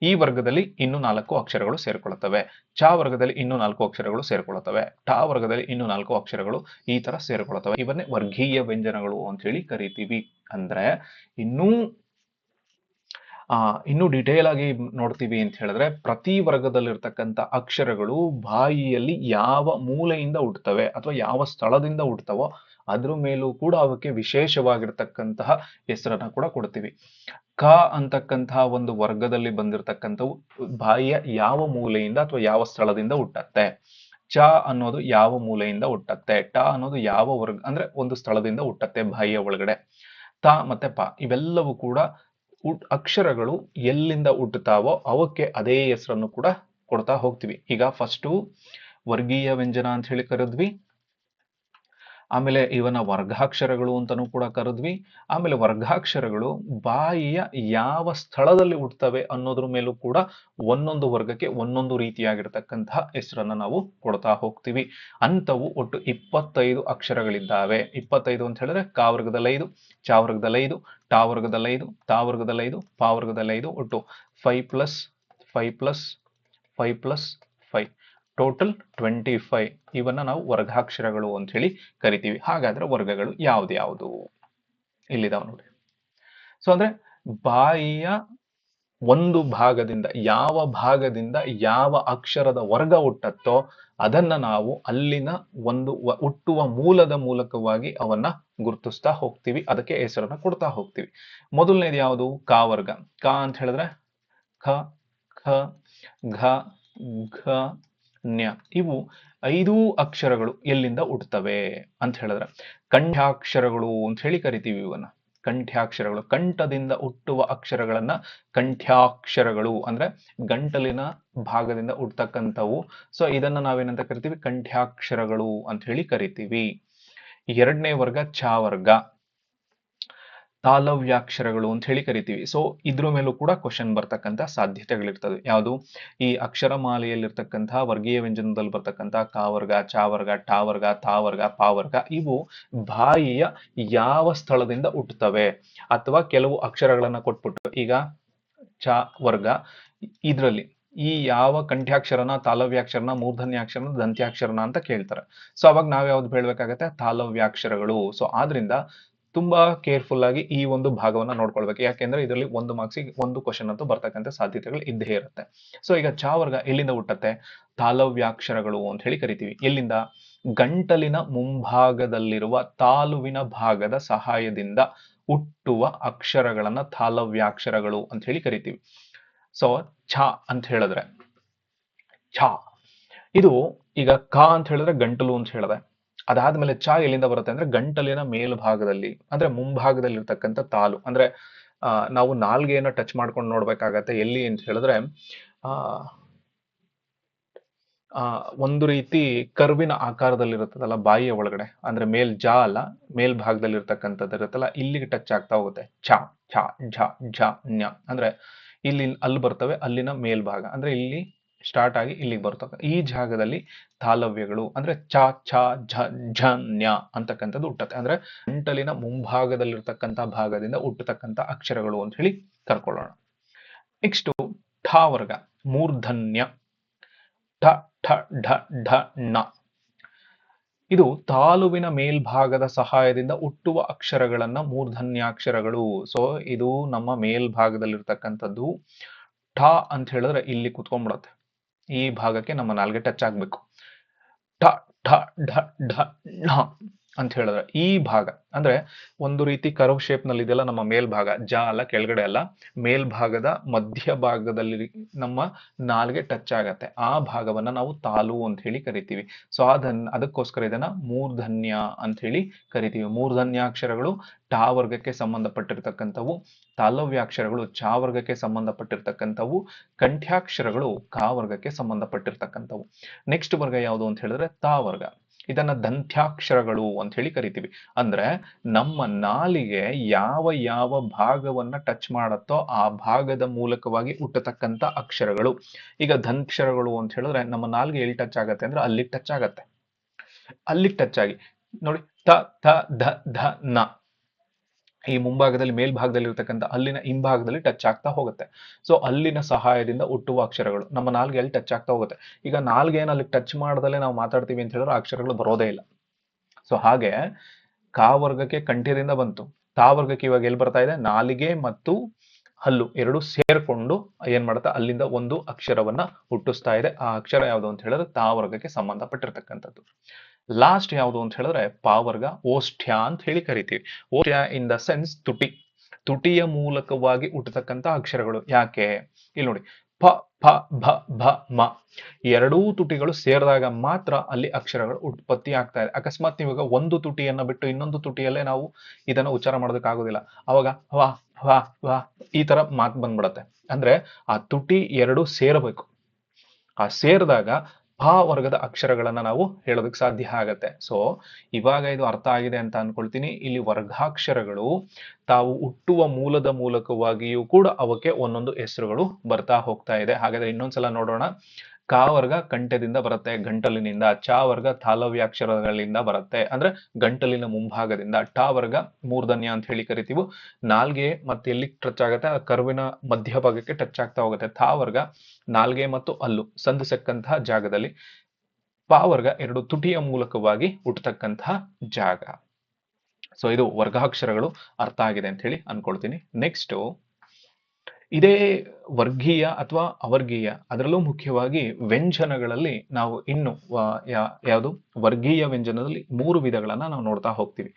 ಈ ವರ್ಗದಲ್ಲಿ ಇನ್ನು ನಾಲ್ಕು ಅಕ್ಷರಗಳು ಸೇರ್ಕೊಳ್ಳುತ್ತವೆ ಚ ವರ್ಗದಲ್ಲಿ ಇನ್ನು ನಾಲ್ಕು ಅಕ್ಷರಗಳು ಸೇರ್ಕೊಳ್ಳುತ್ತವೆ ಟ ವರ್ಗದಲ್ಲಿ ಇನ್ನು ನಾಲ್ಕು ಅಕ್ಷರಗಳು ಈ ತರ ಸೇರ್ಕೊಳ್ಳುತ್ತವೆ ಇವನ್ನೇ ವರ್ಗೀಯ ವ್ಯಂಜನಗಳು ಅಂತ ಹೇಳಿ ಕರಿತೀವಿ. ಅಂದ್ರೆ ಇನ್ನೂ ಇನ್ನು ಡಿಟೇಲ್ ಆಗಿ ನೋಡ್ತೀವಿ ಅಂತ ಹೇಳಿದ್ರೆ ಪ್ರತಿ ವರ್ಗದಲ್ಲಿರ್ತಕ್ಕಂಥ ಅಕ್ಷರಗಳು ಬಾಯಿಯಲ್ಲಿ ಯಾವ ಮೂಲೆಯಿಂದ ಹುಟ್ಟುತ್ತವೆ ಅಥವಾ ಯಾವ ಸ್ಥಳದಿಂದ ಹುಟ್ಟುತ್ತವೋ ಅದ್ರ ಮೇಲೂ ಕೂಡ ಅವಕ್ಕೆ ವಿಶೇಷವಾಗಿರ್ತಕ್ಕಂತಹ ಹೆಸರನ್ನ ಕೂಡ ಕೊಡ್ತೀವಿ. ಕ ಅಂತಕ್ಕಂತಹ ಒಂದು ವರ್ಗದಲ್ಲಿ ಬಂದಿರತಕ್ಕಂಥವು ಬಾಯಿಯ ಯಾವ ಮೂಲೆಯಿಂದ ಅಥವಾ ಯಾವ ಸ್ಥಳದಿಂದ ಹುಟ್ಟತ್ತೆ? ಚ ಅನ್ನೋದು ಯಾವ ಮೂಲೆಯಿಂದ ಹುಟ್ಟತ್ತೆ? ಟ ಅನ್ನೋದು ಯಾವ ವರ್ಗ, ಅಂದ್ರೆ ಒಂದು ಸ್ಥಳದಿಂದ ಹುಟ್ಟತ್ತೆ ಬಾಯಿಯ ಒಳಗಡೆ. ತ ಮತ್ತೆ ಪ ಇವೆಲ್ಲವೂ ಕೂಡ ಅಕ್ಷರಗಳು ಎಲ್ಲಿಂದ ಹುಟ್ಟುತ್ತಾವೋ ಅವಕ್ಕೆ ಅದೇ ಹೆಸರನ್ನು ಕೂಡ ಕೊಡ್ತಾ ಹೋಗ್ತೀವಿ. ಈಗ ಫಸ್ಟು ವರ್ಗೀಯ ವ್ಯಂಜನ ಅಂತ ಹೇಳಿ ಕರೆದ್ವಿ. ಆಮೇಲೆ ಇವನ ವರ್ಗಾಕ್ಷರಗಳು ಅಂತಾನೂ ಕೂಡ ಕರೆದ್ವಿ. ಆಮೇಲೆ ವರ್ಗಾಕ್ಷರಗಳು ಬಾಯಿಯ ಯಾವ ಸ್ಥಳದಲ್ಲಿ ಹುಟ್ಟುತ್ತವೆ ಅನ್ನೋದ್ರ ಮೇಲೂ ಕೂಡ ಒಂದೊಂದು ವರ್ಗಕ್ಕೆ ಒಂದೊಂದು ರೀತಿಯಾಗಿರ್ತಕ್ಕಂತಹ ಹೆಸರನ್ನ ನಾವು ಕೊಡ್ತಾ ಹೋಗ್ತೀವಿ. ಅಂಥವು ಒಟ್ಟು ಇಪ್ಪತ್ತೈದು ಅಕ್ಷರಗಳಿದ್ದಾವೆ. ಇಪ್ಪತ್ತೈದು ಅಂತ ಹೇಳಿದ್ರೆ ಕಾವರ್ಗದಲ್ಲಿ ಐದು ಚಾವರ್ಗದಲ್ಲಿ ಐದು ಟಾವರ್ಗದಲ್ಲಿ ಐದು ತಾವರ್ಗದಲ್ಲಿ ಐದು ಪಾವರ್ಗದಲ್ಲಿ ಐದು ಒಟ್ಟು five plus five plus five plus five total twenty five ಇವನ್ನ ನಾವು ವರ್ಗಾಕ್ಷರಗಳು ಅಂತ ಹೇಳಿ ಕರಿತೀವಿ. ಹಾಗಾದ್ರೆ ವರ್ಗಗಳು ಯಾವ್ದು ಯಾವುದು? ಇಲ್ಲಿದಾವ ನೋಡಿ. ಸೊ ಅಂದ್ರೆ ಬಾಯಿಯ ಒಂದು ಭಾಗದಿಂದ ಯಾವ ಭಾಗದಿಂದ ಯಾವ ಅಕ್ಷರದ ವರ್ಗ ಹುಟ್ಟತ್ತೋ ಅದನ್ನ ನಾವು ಅಲ್ಲಿನ ಒಂದು ಹುಟ್ಟುವ ಮೂಲದ ಮೂಲಕವಾಗಿ ಅವನ್ನ ಗುರುತಿಸ್ತಾ ಹೋಗ್ತೀವಿ. ಅದಕ್ಕೆ ಹೆಸರನ್ನ ಕೊಡ್ತಾ ಹೋಗ್ತೀವಿ. ಮೊದಲನೇದು ಯಾವುದು? ಕಾ ವರ್ಗ. ಕ ಅಂತ ಹೇಳಿದ್ರೆ ಖ ಖ ಘ ಘ ನ್ಯ ಇವು ಐದು ಅಕ್ಷರಗಳು ಎಲ್ಲಿಂದ ಹುಟ್ಟುತ್ತವೆ ಅಂತ ಹೇಳಿದ್ರೆ. ಕಂಠ್ಯಾಕ್ಷರಗಳು ಅಂತ ಹೇಳಿ ಕರಿತೀವಿ ಇವನ್ನ ಕಂಠ್ಯಾಕ್ಷರಗಳು ಕಂಠದಿಂದ ಹುಟ್ಟುವ ಅಕ್ಷರಗಳನ್ನ ಕಂಠ್ಯಾಕ್ಷರಗಳು ಅಂದ್ರೆ ಗಂಟಲಿನ ಭಾಗದಿಂದ ಹುಟ್ಟತಕ್ಕಂಥವು. ಸೊ ಇದನ್ನ ನಾವೇನಂತ ಕರಿತೀವಿ? ಕಂಠ್ಯಾಕ್ಷರಗಳು ಅಂತ ಹೇಳಿ ಕರಿತೀವಿ. ಎರಡನೇ ವರ್ಗ ಚ ವರ್ಗ. ತಾಲವ್ಯಾಕ್ಷರಗಳು ಅಂತ ಹೇಳಿ ಕರಿತೀವಿ. ಸೊ ಇದ್ರ ಮೇಲೂ ಕೂಡ ಕ್ವಶನ್ ಬರ್ತಕ್ಕಂಥ ಸಾಧ್ಯತೆಗಳಿರ್ತದೆ. ಯಾವುದು? ಈ ಅಕ್ಷರ ಮಾಲೆಯಲ್ಲಿರ್ತಕ್ಕಂತಹ ವರ್ಗೀಯ ವ್ಯಂಜನದಲ್ಲಿ ಬರ್ತಕ್ಕಂತಹ ಕಾವರ್ಗ, ಚಾವರ್ಗ, ಟಾವರ್ಗ, ತಾವರ್ಗ, ಪಾವರ್ಗ, ಇವು ಬಾಯಿಯ ಯಾವ ಸ್ಥಳದಿಂದ ಹುಟ್ಟುತ್ತವೆ? ಅಥವಾ ಕೆಲವು ಅಕ್ಷರಗಳನ್ನ ಕೊಟ್ಬಿಟ್ಟು, ಈಗ ಚ, ವರ್ಗ, ಇದ್ರಲ್ಲಿ ಈ ಯಾವ ಕಂಠ್ಯಾಕ್ಷರನ, ತಾಲವ್ಯಾಕ್ಷರನ, ಮೂರ್ಧನ್ಯಾಕ್ಷರನ, ದಂತ್ಯಾಕ್ಷರನ ಅಂತ ಕೇಳ್ತಾರೆ. ಸೊ ಅವಾಗ ನಾವ್ ಯಾವ್ದು ಹೇಳ್ಬೇಕಾಗತ್ತೆ? ತಾಲವ್ಯಾಕ್ಷರಗಳು. ಸೊ ಆದ್ರಿಂದ ತುಂಬಾ ಕೇರ್ಫುಲ್ ಆಗಿ ಈ ಒಂದು ಭಾಗವನ್ನ ನೋಡ್ಕೊಳ್ಬೇಕು. ಯಾಕೆಂದ್ರೆ ಇದರಲ್ಲಿ ಒಂದು ಮಾರ್ಕ್ಸಿಗೆ ಒಂದು ಕ್ವಶನ್ ಅಂತೂ ಬರ್ತಕ್ಕಂಥ ಸಾಧ್ಯತೆಗಳು ಇದ್ದೇ ಇರುತ್ತೆ. ಸೊ ಈಗ ಚಾವರ್ಗ ಎಲ್ಲಿಂದ ಹುಟ್ಟತ್ತೆ? ತಾಲವ್ಯಾಕ್ಷರಗಳು ಅಂತ ಹೇಳಿ ಕರಿತೀವಿ. ಎಲ್ಲಿಂದ? ಗಂಟಲಿನ ಮುಂಭಾಗದಲ್ಲಿರುವ ತಾಲುವಿನ ಭಾಗದ ಸಹಾಯದಿಂದ ಹುಟ್ಟುವ ಅಕ್ಷರಗಳನ್ನ ತಾಲವ್ಯಾಕ್ಷರಗಳು ಅಂತ ಹೇಳಿ ಕರಿತೀವಿ. ಸೊ ಛ ಅಂತ ಹೇಳಿದ್ರೆ, ಛ. ಇದು ಈಗ ಕ ಅಂತ ಹೇಳಿದ್ರೆ ಗಂಟಲು ಅಂತ ಹೇಳಿದೆ. ಅದಾದ್ಮೇಲೆ ಚ ಎಲ್ಲಿಂದ ಬರುತ್ತೆ ಅಂದ್ರೆ ಗಂಟಲಿನ ಮೇಲ್ಭಾಗದಲ್ಲಿ, ಅಂದ್ರೆ ಮುಂಭಾಗದಲ್ಲಿ ಇರ್ತಕ್ಕಂಥ ತಾಲು. ಅಂದ್ರೆ ನಾವು ನಾಲ್ಗೆಯನ್ನು ಟಚ್ ಮಾಡ್ಕೊಂಡು ನೋಡ್ಬೇಕಾಗತ್ತೆ ಎಲ್ಲಿ ಅಂತ ಹೇಳಿದ್ರೆ, ಆ ಒಂದು ರೀತಿ ಕರ್ವಿನ ಆಕಾರದಲ್ಲಿ ಇರುತ್ತದಲ್ಲ ಬಾಯಿಯ ಒಳಗಡೆ. ಅಂದ್ರೆ ಮೇಲ್ ಜಾ ಅಲ್ಲ ಮೇಲ್ಭಾಗದಲ್ಲಿ ಇರ್ತಕ್ಕಂಥದ್ದು ಇರುತ್ತಲ್ಲ, ಇಲ್ಲಿಗೆ ಟಚ್ ಆಗ್ತಾ ಹೋಗುತ್ತೆ. ಛ ಛ, ಝ ಝ ಅಂದ್ರೆ, ಇಲ್ಲಿ ಅಲ್ಲಿ ಬರ್ತವೆ, ಅಲ್ಲಿನ ಮೇಲ್ಭಾಗ. ಅಂದ್ರೆ ಇಲ್ಲಿ ಸ್ಟಾರ್ಟ್ ಆಗಿ ಇಲ್ಲಿಗೆ ಬರ್ತಕ್ಕ. ಈ ಜಾಗದಲ್ಲಿ ತಾಲವ್ಯಗಳು ಅಂದ್ರೆ ಚ ಛ ಝ ಝ ನ್ಯ ಅಂತಕ್ಕಂಥದ್ದು ಹುಟ್ಟತ್ತೆ. ಅಂದ್ರೆ ಗಂಟಲಿನ ಮುಂಭಾಗದಲ್ಲಿರ್ತಕ್ಕಂಥ ಭಾಗದಿಂದ ಹುಟ್ಟತಕ್ಕಂಥ ಅಕ್ಷರಗಳು ಅಂತ ಹೇಳಿ ಕರ್ಕೊಳ್ಳೋಣ. ನೆಕ್ಸ್ಟ್ ಠ ವರ್ಗ, ಮೂರ್ಧನ್ಯ. ಠ ಠ, ಢ ಢ, ಣ. ಇದು ತಾಲುವಿನ ಮೇಲ್ಭಾಗದ ಸಹಾಯದಿಂದ ಹುಟ್ಟುವ ಅಕ್ಷರಗಳನ್ನ ಮೂರ್ಧನ್ಯಾಕ್ಷರಗಳು. ಸೊ ಇದು ನಮ್ಮ ಮೇಲ್ಭಾಗದಲ್ಲಿರ್ತಕ್ಕಂಥದ್ದು ಠ ಅಂತ ಹೇಳಿದ್ರೆ ಇಲ್ಲಿ ಕುತ್ಕೊಂಡ್ಬಿಡತ್ತೆ. ಈ ಭಾಗಕ್ಕೆ ನಮ್ಮ ನಾಲ್ಗೆ ಟಚ್ ಆಗಬೇಕು. ಠ ಠ ಢ ಢ ಢ. ಅಂತ ಹೇಳಿದ್ರೆ, ಈ ಭಾಗ, ಅಂದ್ರೆ ಒಂದು ರೀತಿ ಕರವ್ ಶೇಪ್ನಲ್ಲಿ ಇದೆಲ್ಲ ನಮ್ಮ ಮೇಲ್ಭಾಗ, ಜ ಅಲ್ಲ, ಕೆಳಗಡೆ ಅಲ್ಲ, ಮೇಲ್ಭಾಗದ ಮಧ್ಯ ಭಾಗದಲ್ಲಿ ನಮ್ಮ ನಾಲ್ಗೆ ಟಚ್ ಆಗತ್ತೆ. ಆ ಭಾಗವನ್ನ ನಾವು ತಾಲು ಅಂತ ಹೇಳಿ ಕರಿತೀವಿ. ಸೊ ಅದನ್ನ ಅದಕ್ಕೋಸ್ಕರ ಇದನ್ನ ಮೂರ್ಧನ್ಯ ಅಂತ ಹೇಳಿ ಕರಿತೀವಿ. ಮೂರ್ಧನ್ಯಾಕ್ಷರಗಳು ಟಾ ವರ್ಗಕ್ಕೆ ಸಂಬಂಧಪಟ್ಟಿರ್ತಕ್ಕಂಥವು, ತಾಲವ್ಯಾಕ್ಷರಗಳು ಚಾ ವರ್ಗಕ್ಕೆ ಸಂಬಂಧಪಟ್ಟಿರ್ತಕ್ಕಂಥವು, ಕಂಠ್ಯಾಕ್ಷರಗಳು ಕಾ ವರ್ಗಕ್ಕೆ ಸಂಬಂಧಪಟ್ಟಿರ್ತಕ್ಕಂಥವು. ನೆಕ್ಸ್ಟ್ ವರ್ಗ ಯಾವುದು ಅಂತ ಹೇಳಿದ್ರೆ, ತಾ ವರ್ಗ. ಇದನ್ನ ದಂತ್ಯಾಕ್ಷರಗಳು ಅಂತ ಹೇಳಿ ಕರಿತೀವಿ. ಅಂದ್ರೆ ನಮ್ಮ ನಾಲಿಗೆ ಯಾವ ಯಾವ ಭಾಗವನ್ನ ಟಚ್ ಮಾಡುತ್ತೋ ಆ ಭಾಗದ ಮೂಲಕವಾಗಿ ಹುಟ್ಟತಕ್ಕಂಥ ಅಕ್ಷರಗಳು. ಈಗ ದಂತ್ಯಕ್ಷರಗಳು ಅಂತ ಹೇಳಿದ್ರೆ ನಮ್ಮ ನಾಲಿಗೆ ಎಲ್ಲಿ ಟಚ್ ಆಗತ್ತೆ ಅಂದ್ರೆ ಅಲ್ಲಿ ಟಚ್ ಆಗತ್ತೆ. ಅಲ್ಲಿ ಟಚ್ ಆಗಿ. ನೋಡಿ, ತ ಥ ಧ ಧ, ನ. ಈ ಮುಂಭಾಗದಲ್ಲಿ ಮೇಲ್ಭಾಗದಲ್ಲಿ ಇರ್ತಕ್ಕಂಥ ಅಲ್ಲಿನ ಹಿಂಭಾಗದಲ್ಲಿ ಟಚ್ ಆಗ್ತಾ ಹೋಗುತ್ತೆ. ಸೊ ಅಲ್ಲಿನ ಸಹಾಯದಿಂದ ಹುಟ್ಟುವ ಅಕ್ಷರಗಳು, ನಮ್ಮ ನಾಲ್ಗೆ ಅಲ್ಲಿ ಟಚ್ ಆಗ್ತಾ ಹೋಗುತ್ತೆ. ಈಗ ನಾಲ್ಗೆ ಏನು ಅಲ್ಲಿ ಟಚ್ ಮಾಡ್ದಲ್ಲೇ ನಾವು ಮಾತಾಡ್ತೀವಿ ಅಂತ ಹೇಳಿದ್ರೆ ಅಕ್ಷರಗಳು ಬರೋದೇ ಇಲ್ಲ. ಸೊ ಹಾಗೆ ಕಾ ವರ್ಗಕ್ಕೆ ಕಂಠ್ಯದಿಂದ ಬಂತು. ತಾ ವರ್ಗಕ್ಕೆ ಇವಾಗ ಎಲ್ಲಿ ಬರ್ತಾ ಇದೆ? ನಾಲಿಗೆ ಮತ್ತು ಹಲ್ಲು ಎರಡು ಸೇರ್ಕೊಂಡು ಏನ್ ಮಾಡುತ್ತಾ? ಅಲ್ಲಿಂದ ಒಂದು ಅಕ್ಷರವನ್ನ ಹುಟ್ಟಿಸ್ತಾ ಇದೆ. ಆ ಅಕ್ಷರ ಯಾವುದು ಅಂತ ಹೇಳಿದ್ರೆ ತಾ ವರ್ಗಕ್ಕೆ ಸಂಬಂಧಪಟ್ಟಿರ್ತಕ್ಕಂಥದ್ದು. ಲಾಸ್ಟ್ ಯಾವುದು ಅಂತ ಹೇಳಿದ್ರೆ ಪಾವರ್ಗ, ಓಷ್ಠ್ಯ ಅಂತ ಹೇಳಿ ಕರಿತೀವಿ. ಓಷ್ಠ್ಯ ಇನ್ ದ ಸೆನ್ಸ್ ತುಟಿ. ತುಟಿಯ ಮೂಲಕವಾಗಿ ಹುಟ್ಟತಕ್ಕಂಥ ಅಕ್ಷರಗಳು. ಯಾಕೆ? ಇಲ್ಲಿ ನೋಡಿ. ಪ ಫ ಭ ಭ, ಮ. ಎರಡೂ ತುಟಿಗಳು ಸೇರಿದಾಗ ಮಾತ್ರ ಅಲ್ಲಿ ಅಕ್ಷರಗಳು ಉತ್ಪತ್ತಿ ಆಗ್ತಾ ಇದೆ. ಅಕಸ್ಮಾತ್ ನೀವಾಗ ಒಂದು ತುಟಿಯನ್ನ ಬಿಟ್ಟು ಇನ್ನೊಂದು ತುಟಿಯಲ್ಲೇ ನಾವು ಇದನ್ನ ಉಚ್ಚಾರ ಮಾಡೋದಕ್ಕಾಗೋದಿಲ್ಲ ಅವಾಗ ವಾ ವಾ ವಾ ಈ ತರ ಮಾತು ಬಂದ್ಬಿಡತ್ತೆ. ಅಂದ್ರೆ ಆ ತುಟಿ ಎರಡು ಸೇರಬೇಕು. ಆ ಸೇರಿದಾಗ ಭಾ ವರ್ಗದ ಅಕ್ಷರಗಳನ್ನ ನಾವು ಹೇಳೋದಕ್ಕೆ ಸಾಧ್ಯ ಆಗತ್ತೆ. ಸೊ ಇವಾಗ ಇದು ಅರ್ಥ ಆಗಿದೆ ಅಂತ ಅನ್ಕೊಳ್ತೀನಿ. ಇಲ್ಲಿ ವರ್ಗಾಕ್ಷರಗಳು ತಾವು ಹುಟ್ಟುವ ಮೂಲದ ಮೂಲಕವಾಗಿಯೂ ಕೂಡ ಅವಕ್ಕೆ ಒಂದೊಂದು ಹೆಸರುಗಳು ಬರ್ತಾ ಹೋಗ್ತಾ ಇದೆ. ಹಾಗಾದ್ರೆ ಇನ್ನೊಂದ್ಸಲ ನೋಡೋಣ. ಕಾ ವರ್ಗ ಕಂಠದಿಂದ ಬರುತ್ತೆ, ಗಂಟಲಿನಿಂದ ಚ ವರ್ಗ ತಾಲವ್ಯಾಕ್ಷರಗಳಿಂದ ಬರುತ್ತೆ. ಅಂದ್ರೆ ಗಂಟಲಿನ ಮುಂಭಾಗದಿಂದ ಟ ವರ್ಗ ಮೂರ್ಧನ್ಯ ಅಂತ ಹೇಳಿ ಕರಿತೀವಿ. ನಾಲ್ಗೆ ಮತ್ತೆ ಎಲ್ಲಿ ಟಚ್ ಆಗುತ್ತೆ? ಆ ಕರುವಿನ ಮಧ್ಯಭಾಗಕ್ಕೆ ಟಚ್ ಆಗ್ತಾ ಹೋಗುತ್ತೆ. ಥಾ ವರ್ಗ ನಾಲ್ಗೆ ಮತ್ತು ಅಲ್ಲು, ಸಂಧಿಸಕ್ಕಂತಹ ಜಾಗದಲ್ಲಿ. ಪಾ ವರ್ಗ ಎರಡು ತುಟಿಯ ಮೂಲಕವಾಗಿ ಹುಟ್ಟತಕ್ಕಂತಹ ಜಾಗ. ಸೊ ಇದು ವರ್ಗಾಕ್ಷರಗಳು ಅರ್ಥ ಆಗಿದೆ ಅಂತ ಹೇಳಿ ಅನ್ಕೊಳ್ತೀನಿ. ನೆಕ್ಸ್ಟ್ ಇದೇ ವರ್ಗೀಯ ಅಥವಾ ಅವರ್ಗೀಯ, ಅದರಲ್ಲೂ ಮುಖ್ಯವಾಗಿ ವ್ಯಂಜನಗಳಲ್ಲಿ ನಾವು ಇನ್ನು ಯಾವುದು? ವರ್ಗೀಯ ವ್ಯಂಜನದಲ್ಲಿ ಮೂರು ವಿಧಗಳನ್ನ ನಾವು ನೋಡ್ತಾ ಹೋಗ್ತೀವಿ.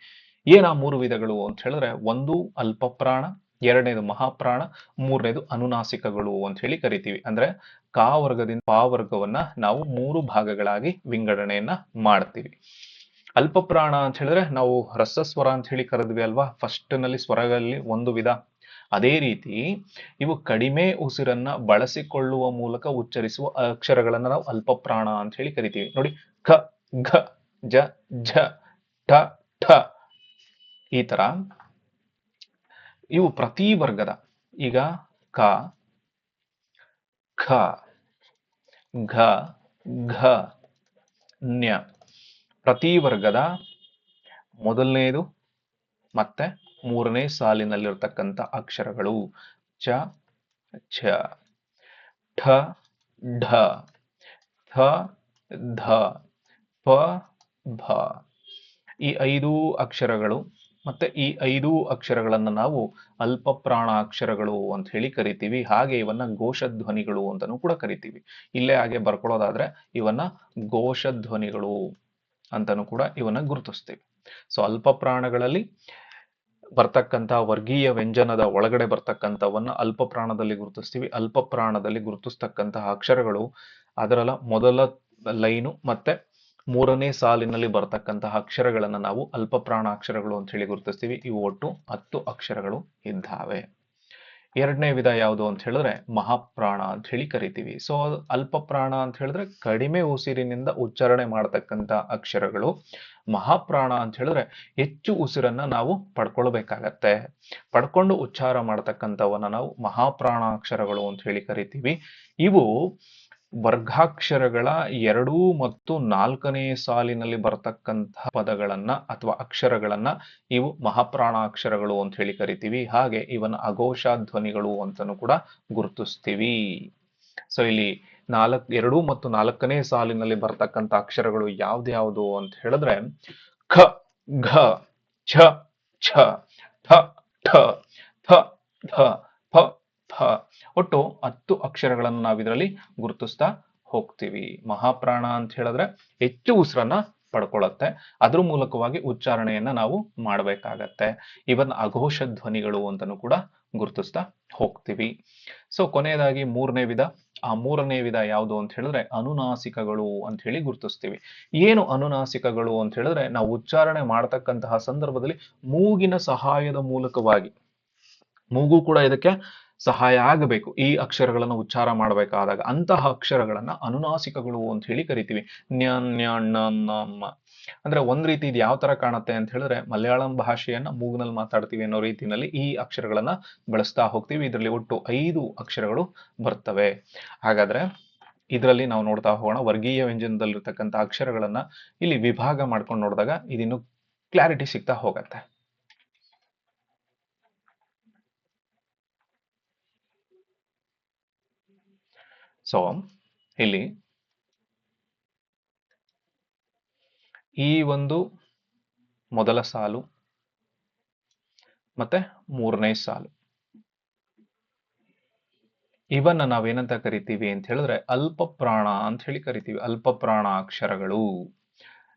ಏನ ಮೂರು ವಿಧಗಳು ಅಂತ ಹೇಳಿದ್ರೆ, ಒಂದು ಅಲ್ಪಪ್ರಾಣ, ಎರಡನೇದು ಮಹಾಪ್ರಾಣ, ಮೂರನೇದು ಅನುನಾಸಿಕಗಳು ಅಂತ ಹೇಳಿ ಕರಿತೀವಿ. ಅಂದ್ರೆ ಕಾ ವರ್ಗದಿಂದ ಪಾ ವರ್ಗವನ್ನ ನಾವು ಮೂರು ಭಾಗಗಳಾಗಿ ವಿಂಗಡಣೆಯನ್ನ ಮಾಡ್ತೀವಿ. ಅಲ್ಪಪ್ರಾಣ ಅಂತ ಹೇಳಿದ್ರೆ, ನಾವು ರಸಸ್ವರ ಅಂತ ಹೇಳಿ ಕರೆದ್ವಿ ಅಲ್ವಾ? ಫಸ್ಟ್ನಲ್ಲಿ ಸ್ವರಗಳಲ್ಲಿ ಒಂದು ವಿಧ ಅದೇ ರೀತಿ ಇವು ಕಡಿಮೆ ಉಸಿರನ್ನ ಬಳಸಿಕೊಳ್ಳುವ ಮೂಲಕ ಉಚ್ಚರಿಸುವ ಅಕ್ಷರಗಳನ್ನ ನಾವು ಅಲ್ಪಪ್ರಾಣ ಅಂತ ಹೇಳಿ ಕರಿತೀವಿ. ನೋಡಿ, ಖ, ಘ, ಜ, ಝ, ಠ ಠ ಈ ತರ ಇವು ಪ್ರತಿ ವರ್ಗದ ಈಗ ಕ, ಖ, ಘ ಘ, ನ್ಯ ಪ್ರತಿ ವರ್ಗದ ಮೊದಲನೆಯದು ಮತ್ತೆ ಮೂರನೇ ಸಾಲಿನಲ್ಲಿರ್ತಕ್ಕಂಥ ಅಕ್ಷರಗಳು ಚ, ಛ, ಠ, ಢ, ಥ, ಧ, ಪ, ಭ. ಈ ಐದು ಅಕ್ಷರಗಳು ಮತ್ತೆ ಈ ಐದು ಅಕ್ಷರಗಳನ್ನು ನಾವು ಅಲ್ಪ ಪ್ರಾಣ ಅಕ್ಷರಗಳು ಅಂತ ಹೇಳಿ ಕರಿತೀವಿ. ಹಾಗೆ ಇವನ್ನ ಘೋಷಧ್ವನಿಗಳು ಅಂತಾನೂ ಕೂಡ ಕರಿತೀವಿ. ಇಲ್ಲೇ ಹಾಗೆ ಬರ್ಕೊಳ್ಳೋದಾದ್ರೆ ಇವನ್ನ ಘೋಷಧ್ವನಿಗಳು ಅಂತಾನೂ ಕೂಡ ಇವನ್ನ ಗುರುತಿಸ್ತೀವಿ. ಸೊ ಅಲ್ಪ ಪ್ರಾಣಗಳಲ್ಲಿ ಬರ್ತಕ್ಕಂಥ ವರ್ಗೀಯ ವ್ಯಂಜನದ ಒಳಗಡೆ ಬರ್ತಕ್ಕಂಥವನ್ನ ಅಲ್ಪ ಪ್ರಾಣದಲ್ಲಿ ಗುರುತಿಸ್ತೀವಿ. ಅಲ್ಪ ಪ್ರಾಣದಲ್ಲಿ ಗುರುತಿಸ್ತಕ್ಕಂತಹ ಅಕ್ಷರಗಳು ಅದರಲ್ಲ ಮೊದಲ ಲೈನು ಮತ್ತೆ ಮೂರನೇ ಸಾಲಿನಲ್ಲಿ ಬರ್ತಕ್ಕಂತಹ ಅಕ್ಷರಗಳನ್ನು ನಾವು ಅಲ್ಪ ಪ್ರಾಣ ಅಕ್ಷರಗಳು ಅಂತ ಹೇಳಿ ಗುರುತಿಸ್ತೀವಿ. ಇವು ಒಟ್ಟು ಹತ್ತು ಅಕ್ಷರಗಳು ಇದ್ದಾವೆ. ಎರಡನೇ ವಿಧ ಯಾವುದು ಅಂತ ಹೇಳಿದ್ರೆ ಮಹಾಪ್ರಾಣ ಅಂತ ಹೇಳಿ ಕರಿತೀವಿ. ಸೊ ಅಲ್ಪ ಪ್ರಾಣ ಅಂತ ಹೇಳಿದ್ರೆ ಕಡಿಮೆ ಉಸಿರಿನಿಂದ ಉಚ್ಚಾರಣೆ ಮಾಡತಕ್ಕಂತ ಅಕ್ಷರಗಳು. ಮಹಾಪ್ರಾಣ ಅಂತ ಹೇಳಿದ್ರೆ ಹೆಚ್ಚು ಉಸಿರನ್ನ ನಾವು ಪಡ್ಕೊಳ್ಬೇಕಾಗತ್ತೆ. ಪಡ್ಕೊಂಡು ಉಚ್ಚಾರ ಮಾಡತಕ್ಕಂಥವನ್ನ ನಾವು ಮಹಾಪ್ರಾಣ ಅಕ್ಷರಗಳು ಅಂತ ಹೇಳಿ ಕರಿತೀವಿ. ಇವು ವರ್ಗಾಕ್ಷರಗಳ ಎರಡು ಮತ್ತು ನಾಲ್ಕನೇ ಸಾಲಿನಲ್ಲಿ ಬರ್ತಕ್ಕಂತಹ ಪದಗಳನ್ನ ಅಥವಾ ಅಕ್ಷರಗಳನ್ನ ಇವು ಮಹಾಪ್ರಾಣಾಕ್ಷರಗಳು ಅಂತ ಹೇಳಿ ಕರಿತೀವಿ. ಹಾಗೆ ಇವನ್ನ ಅಘೋಷ ಧ್ವನಿಗಳು ಅಂತಾನೂ ಕೂಡ ಗುರುತಿಸ್ತೀವಿ. ಸೊ ಇಲ್ಲಿ ನಾಲ್ಕ್, ಎರಡು ಮತ್ತು ನಾಲ್ಕನೇ ಸಾಲಿನಲ್ಲಿ ಬರ್ತಕ್ಕಂಥ ಅಕ್ಷರಗಳು ಯಾವ್ದ್ಯಾವುದು ಅಂತ ಹೇಳಿದ್ರೆ, ಖ, ಘ, ಛ ಛ ಠ ಠ, ಥ ಒಟ್ಟು ಹತ್ತು ಅಕ್ಷರಗಳನ್ನು ನಾವು ಇದರಲ್ಲಿ ಗುರುತಿಸ್ತಾ ಹೋಗ್ತೀವಿ. ಮಹಾಪ್ರಾಣ ಅಂತ ಹೇಳಿದ್ರೆ ಹೆಚ್ಚು ಉಸಿರನ್ನ ಪಡ್ಕೊಳ್ಳುತ್ತೆ ಅದ್ರ ಮೂಲಕವಾಗಿ ಉಚ್ಚಾರಣೆಯನ್ನ ನಾವು ಮಾಡಬೇಕಾಗತ್ತೆ. ಇವನ್ ಅಘೋಷ ಧ್ವನಿಗಳು ಅಂತಲೂ ಕೂಡ ಗುರುತಿಸ್ತಾ ಹೋಗ್ತೀವಿ. ಸೊ ಕೊನೆಯದಾಗಿ ಮೂರನೇ ವಿಧ. ಆ ಮೂರನೇ ವಿಧ ಯಾವುದು ಅಂತ ಹೇಳಿದ್ರೆ ಅನುನಾಸಿಕಗಳು ಅಂತ ಹೇಳಿ ಗುರುತಿಸ್ತೀವಿ. ಏನು ಅನುನಾಸಿಕಗಳು ಅಂತ ಹೇಳಿದ್ರೆ ನಾವು ಉಚ್ಚಾರಣೆ ಮಾಡತಕ್ಕಂತಹ ಸಂದರ್ಭದಲ್ಲಿ ಮೂಗಿನ ಸಹಾಯದ ಮೂಲಕವಾಗಿ, ಮೂಗು ಕೂಡ ಇದಕ್ಕೆ ಸಹಾಯ ಆಗಬೇಕು. ಈ ಅಕ್ಷರಗಳನ್ನು ಉಚ್ಚಾರ ಮಾಡಬೇಕಾದಾಗ ಅಂತಹ ಅಕ್ಷರಗಳನ್ನ ಅನುನಾಸಿಕಗಳು ಅಂತ ಹೇಳಿ ಕರಿತೀವಿ. ನ್ಯ ಅಂದ್ರೆ ಒಂದ್ ರೀತಿ ಇದು ಯಾವ ತರ ಕಾಣುತ್ತೆ ಅಂತ ಹೇಳಿದ್ರೆ ಮಲಯಾಳಂ ಭಾಷೆಯನ್ನ ಮೂಗ್ನಲ್ಲಿ ಮಾತಾಡ್ತೀವಿ ಅನ್ನೋ ರೀತಿಯಲ್ಲಿ ಈ ಅಕ್ಷರಗಳನ್ನ ಬಳಸ್ತಾ ಹೋಗ್ತೀವಿ. ಇದರಲ್ಲಿ ಒಟ್ಟು ಐದು ಅಕ್ಷರಗಳು ಬರ್ತವೆ. ಹಾಗಾದ್ರೆ ಇದರಲ್ಲಿ ನಾವು ನೋಡ್ತಾ ಹೋಗೋಣ. ವರ್ಗೀಯ ವ್ಯಂಜನದಲ್ಲಿರ್ತಕ್ಕಂಥ ಅಕ್ಷರಗಳನ್ನ ಇಲ್ಲಿ ವಿಭಾಗ ಮಾಡ್ಕೊಂಡು ನೋಡಿದಾಗ ಇದಿನ್ನು ಕ್ಲಾರಿಟಿ ಸಿಗ್ತಾ ಹೋಗತ್ತೆ. ಸೊ ಇಲ್ಲಿ ಈ ಒಂದು ಮೊದಲ ಸಾಲು ಮತ್ತೆ ಮೂರನೇ ಸಾಲು. ಇವನ್ನ ನಾವೇನಂತ ಕರಿತೀವಿ ಅಂತ ಹೇಳಿದ್ರೆ ಅಲ್ಪ ಪ್ರಾಣ ಅಂತ ಹೇಳಿ ಕರಿತೀವಿ. ಅಲ್ಪ ಪ್ರಾಣ ಅಕ್ಷರಗಳು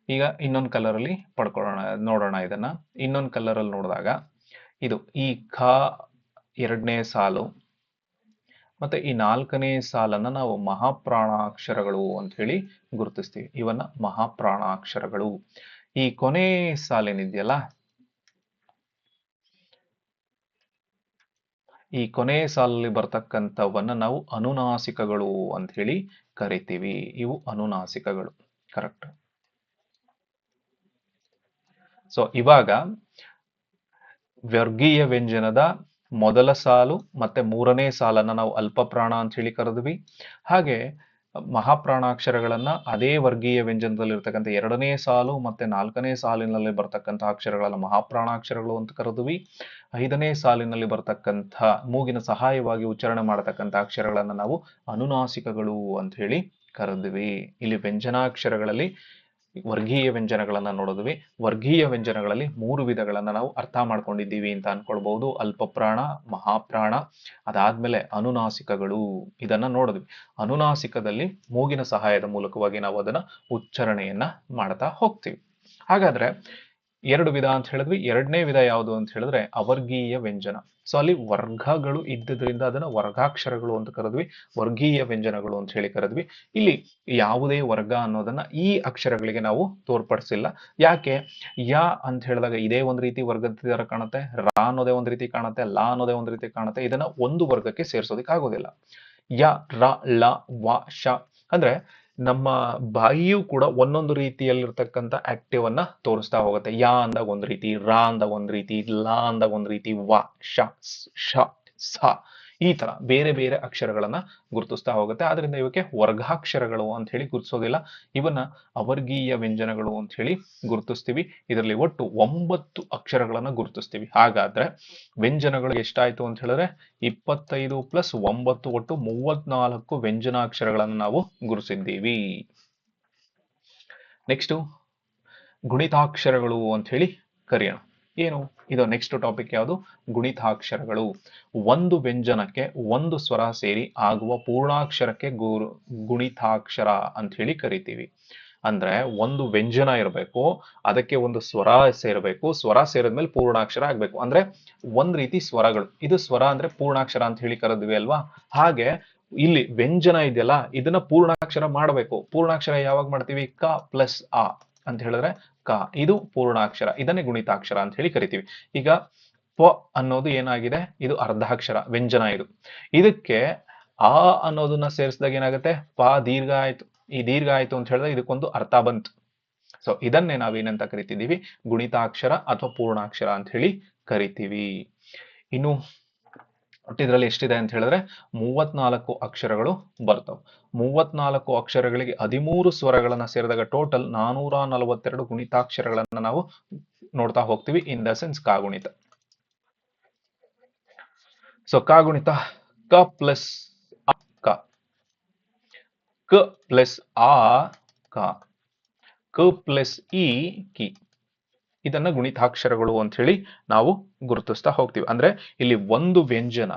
ಈಗ ಇನ್ನೊಂದು ಕಲರ್ ಅಲ್ಲಿ ಪಡ್ಕೊಳ್ಳೋಣ, ನೋಡೋಣ ಇದನ್ನ. ಇನ್ನೊಂದು ಕಲರ್ ಅಲ್ಲಿ ನೋಡಿದಾಗ ಇದು ಈ ಖ ಎರಡನೇ ಸಾಲು. ಮತ್ತೆ ಈ ನಾಲ್ಕನೇ ಸಾಲನ್ನ ನಾವು ಮಹಾಪ್ರಾಣಾಕ್ಷರಗಳು ಅಂತ ಹೇಳಿ ಗುರುತಿಸ್ತೀವಿ. ಇವನ್ನ ಮಹಾಪ್ರಾಣಾಕ್ಷರಗಳು. ಈ ಕೊನೆ ಸಾಲೇನಿದೆಯಲ್ಲ? ಈ ಕೊನೆ ಸಾಲಲ್ಲಿ ಬರ್ತಕ್ಕಂಥವನ್ನ ನಾವು ಅನುನಾಸಿಕಗಳು ಅಂತ ಹೇಳಿ ಕರಿತೀವಿ. ಇವು ಅನುನಾಸಿಕಗಳು. ಕರೆಕ್ಟ್. ಸೊ ಇವಾಗ, ವರ್ಗೀಯ ವ್ಯಂಜನದ ಮೊದಲ ಸಾಲು ಮತ್ತೆ ಮೂರನೇ ಸಾಲನ್ನ ನಾವು ಅಲ್ಪ ಪ್ರಾಣ ಅಂತ ಹೇಳಿ ಕರೆದ್ವಿ. ಹಾಗೆ ಮಹಾಪ್ರಾಣಾಕ್ಷರಗಳನ್ನ ಅದೇ ವರ್ಗೀಯ ವ್ಯಂಜನದಲ್ಲಿರ್ತಕ್ಕಂಥ ಎರಡನೇ ಸಾಲು ಮತ್ತೆ ನಾಲ್ಕನೇ ಸಾಲಿನಲ್ಲಿ ಬರ್ತಕ್ಕಂಥ ಅಕ್ಷರಗಳನ್ನು ಮಹಾಪ್ರಾಣಾಕ್ಷರಗಳು ಅಂತ ಕರೆದ್ವಿ. ಐದನೇ ಸಾಲಿನಲ್ಲಿ ಬರ್ತಕ್ಕಂಥ ಮೂಗಿನ ಸಹಾಯವಾಗಿ ಉಚ್ಚಾರಣೆ ಮಾಡತಕ್ಕಂಥ ಅಕ್ಷರಗಳನ್ನು ನಾವು ಅನುನಾಸಿಕಗಳು ಅಂತ ಹೇಳಿ ಕರೆದ್ವಿ. ಇಲ್ಲಿ ವ್ಯಂಜನಾಕ್ಷರಗಳಲ್ಲಿ ವರ್ಗೀಯ ವ್ಯಂಜನಗಳನ್ನ ನೋಡಿದ್ವಿ. ವರ್ಗೀಯ ವ್ಯಂಜನಗಳಲ್ಲಿ ಮೂರು ವಿಧಗಳನ್ನ ನಾವು ಅರ್ಥ ಮಾಡ್ಕೊಂಡಿದ್ದೀವಿ ಅಂತ ಅನ್ಕೊಳ್ಬಹುದು. ಅಲ್ಪಪ್ರಾಣ, ಮಹಾಪ್ರಾಣ, ಅದಾದ್ಮೇಲೆ ಅನುನಾಸಿಕಗಳು ಇದನ್ನ ನೋಡಿದ್ವಿ. ಅನುನಾಸಿಕದಲ್ಲಿ ಮೂಗಿನ ಸಹಾಯದ ಮೂಲಕವಾಗಿ ನಾವು ಅದನ್ನ ಉಚ್ಚಾರಣೆಯನ್ನ ಮಾಡ್ತಾ ಹೋಗ್ತೀವಿ. ಹಾಗಾದ್ರೆ ಎರಡು ವಿಧ ಅಂತ ಹೇಳಿದ್ವಿ. ಎರಡನೇ ವಿಧ ಯಾವುದು ಅಂತ ಹೇಳಿದ್ರೆ ಅವರ್ಗೀಯ ವ್ಯಂಜನ. ಸೊ ಅಲ್ಲಿ ವರ್ಗಗಳು ಇದ್ದುದರಿಂದ ಅದನ್ನ ವರ್ಗಾಕ್ಷರಗಳು ಅಂತ ಕರೆದ್ವಿ. ವರ್ಗೀಯ ವ್ಯಂಜನಗಳು ಅಂತ ಹೇಳಿ ಕರೆದ್ವಿ. ಇಲ್ಲಿ ಯಾವುದೇ ವರ್ಗ ಅನ್ನೋದನ್ನ ಈ ಅಕ್ಷರಗಳಿಗೆ ನಾವು ತೋರ್ಪಡಿಸಿಲ್ಲ. ಯಾಕೆ? ಯ ಅಂತ ಹೇಳಿದಾಗ ಇದೇ ಒಂದ್ ರೀತಿ ವರ್ಗದ ತರ ಕಾಣುತ್ತೆ. ರಾ ಅನ್ನೋದೇ ಒಂದ್ ರೀತಿ ಕಾಣುತ್ತೆ. ಲಾ ಅನ್ನೋದೇ ಒಂದ್ ರೀತಿ ಕಾಣುತ್ತೆ. ಇದನ್ನ ಒಂದು ವರ್ಗಕ್ಕೆ ಸೇರಿಸೋದಕ್ಕೆ ಆಗೋದಿಲ್ಲ ಯ, ರ, ಲ, ವ, ಶ. ಅಂದ್ರೆ ನಮ್ಮ ಬಾಯಿಯೂ ಕೂಡ ಒಂದೊಂದು ರೀತಿಯಲ್ಲಿರ್ತಕ್ಕಂಥ ಆಕ್ಟಿವ್ ಅನ್ನ ತೋರಿಸ್ತಾ ಹೋಗುತ್ತೆ. ಯಾ ಅಂದಾಗ ಒಂದ್ ರೀತಿ, ರಾ ಅಂದಾಗ ಒಂದ್ ರೀತಿ, ಲಾ ಅಂದಾಗ ಒಂದ್ ರೀತಿ, ವಾ ಶ ಶ ಸ. ಈ ತರ ಬೇರೆ ಬೇರೆ ಅಕ್ಷರಗಳನ್ನ ಗುರುತಿಸ್ತಾ ಹೋಗುತ್ತೆ. ಆದ್ರಿಂದ ಇವಕ್ಕೆ ವರ್ಗಾಕ್ಷರಗಳು ಅಂತ ಹೇಳಿ ಗುರುತಿಸೋದಿಲ್ಲ. ಇವನ್ನ ಅವರ್ಗೀಯ ವ್ಯಂಜನಗಳು ಅಂತ ಹೇಳಿ ಗುರುತಿಸ್ತೀವಿ. ಇದರಲ್ಲಿ ಒಟ್ಟು ಒಂಬತ್ತು ಅಕ್ಷರಗಳನ್ನ ಗುರುತಿಸ್ತೀವಿ. ಹಾಗಾದ್ರೆ ವ್ಯಂಜನಗಳು ಎಷ್ಟಾಯ್ತು ಅಂತ ಹೇಳಿದ್ರೆ ಇಪ್ಪತ್ತೈದು ಪ್ಲಸ್ ಒಂಬತ್ತು ಒಟ್ಟು ಮೂವತ್ನಾಲ್ಕು ವ್ಯಂಜನಾಕ್ಷರಗಳನ್ನು ನಾವು ಗುರುತಿಸಿದ್ದೀವಿ. ನೆಕ್ಸ್ಟ್ ಗುಣಿತಾಕ್ಷರಗಳು ಅಂತ ಹೇಳಿ ಕರೆಯೋಣ. ಏನು? ಇದು ನೆಕ್ಸ್ಟ್ ಟಾಪಿಕ್ ಯಾವುದು? ಗುಣಿತಾಕ್ಷರಗಳು. ಒಂದು ವ್ಯಂಜನಕ್ಕೆ ಒಂದು ಸ್ವರ ಸೇರಿ ಆಗುವ ಪೂರ್ಣಾಕ್ಷರಕ್ಕೆ ಗುರು, ಗುಣಿತಾಕ್ಷರ ಅಂತ ಹೇಳಿ ಕರಿತೀವಿ. ಅಂದ್ರೆ ಒಂದು ವ್ಯಂಜನ ಇರಬೇಕು, ಅದಕ್ಕೆ ಒಂದು ಸ್ವರ ಸೇರಬೇಕು, ಸ್ವರ ಸೇರಿದ್ಮೇಲೆ ಪೂರ್ಣಾಕ್ಷರ ಆಗ್ಬೇಕು. ಅಂದ್ರೆ ಒಂದ್ ರೀತಿ ಸ್ವರಗಳು. ಇದು ಸ್ವರ ಅಂದ್ರೆ ಪೂರ್ಣಾಕ್ಷರ ಅಂತ ಹೇಳಿ ಕರೆದ್ವಿ ಅಲ್ವಾ? ಹಾಗೆ ಇಲ್ಲಿ ವ್ಯಂಜನ ಇದೆಯಲ್ಲ, ಇದನ್ನ ಪೂರ್ಣಾಕ್ಷರ ಮಾಡಬೇಕು. ಪೂರ್ಣಾಕ್ಷರ ಯಾವಾಗ ಮಾಡ್ತೀವಿ? ಕ ಪ್ಲಸ್ ಆ ಅಂತ ಹೇಳಿದ್ರೆ ಕ. ಇದು ಪೂರ್ಣಾಕ್ಷರ. ಇದನ್ನೇ ಗುಣಿತಾಕ್ಷರ ಅಂತ ಹೇಳಿ ಕರಿತೀವಿ. ಈಗ ಪ ಅನ್ನೋದು ಏನಾಗಿದೆ? ಇದು ಅರ್ಧಾಕ್ಷರ, ವ್ಯಂಜನ ಇದು. ಇದಕ್ಕೆ ಆ ಅನ್ನೋದನ್ನ ಸೇರಿಸಿದಾಗ ಏನಾಗುತ್ತೆ? ಪ ದೀರ್ಘ ಆಯ್ತು. ಈ ದೀರ್ಘ ಆಯ್ತು ಅಂತ ಹೇಳಿದ್ರೆ ಇದಕ್ಕೊಂದು ಅರ್ಥ ಬಂತು. ಸೊ ಇದನ್ನೇ ನಾವೇನಂತ ಕರಿತಿದ್ದೀವಿ? ಗುಣಿತಾಕ್ಷರ ಅಥವಾ ಪೂರ್ಣಾಕ್ಷರ ಅಂತ ಹೇಳಿ ಕರಿತೀವಿ. ಇನ್ನು ಇದರಲ್ಲಿ ಎಷ್ಟಿದೆ ಅಂತ ಹೇಳಿದ್ರೆ ಮೂವತ್ನಾಲ್ಕು ಅಕ್ಷರಗಳು ಬರ್ತವೆ. ಮೂವತ್ನಾಲ್ಕು ಅಕ್ಷರಗಳಿಗೆ ಹದಿಮೂರು ಸ್ವರಗಳನ್ನ ಸೇರಿದಾಗ ಟೋಟಲ್ ನಾನೂರ ನಲವತ್ತೆರಡು ಗುಣಿತಾಕ್ಷರಗಳನ್ನ ನಾವು ನೋಡ್ತಾ ಹೋಗ್ತೀವಿ. ಇನ್ ದ ಸೆನ್ಸ್ ಕಾಗುಣಿತ ಸೊ ಕಾಗುಣಿತ ಕ ಪ್ಲಸ್ ಕ ಕ. ಪ್ಲಸ್ ಆ ಕ. ಕ ಪ್ಲಸ್ ಇ ಕಿ. ಇದನ್ನ ಗುಣಿತಾಕ್ಷರಗಳು ಅಂತ ಹೇಳಿ ನಾವು ಗುರುತಿಸ್ತಾ ಹೋಗ್ತೀವಿ. ಅಂದ್ರೆ ಇಲ್ಲಿ ಒಂದು ವ್ಯಂಜನ,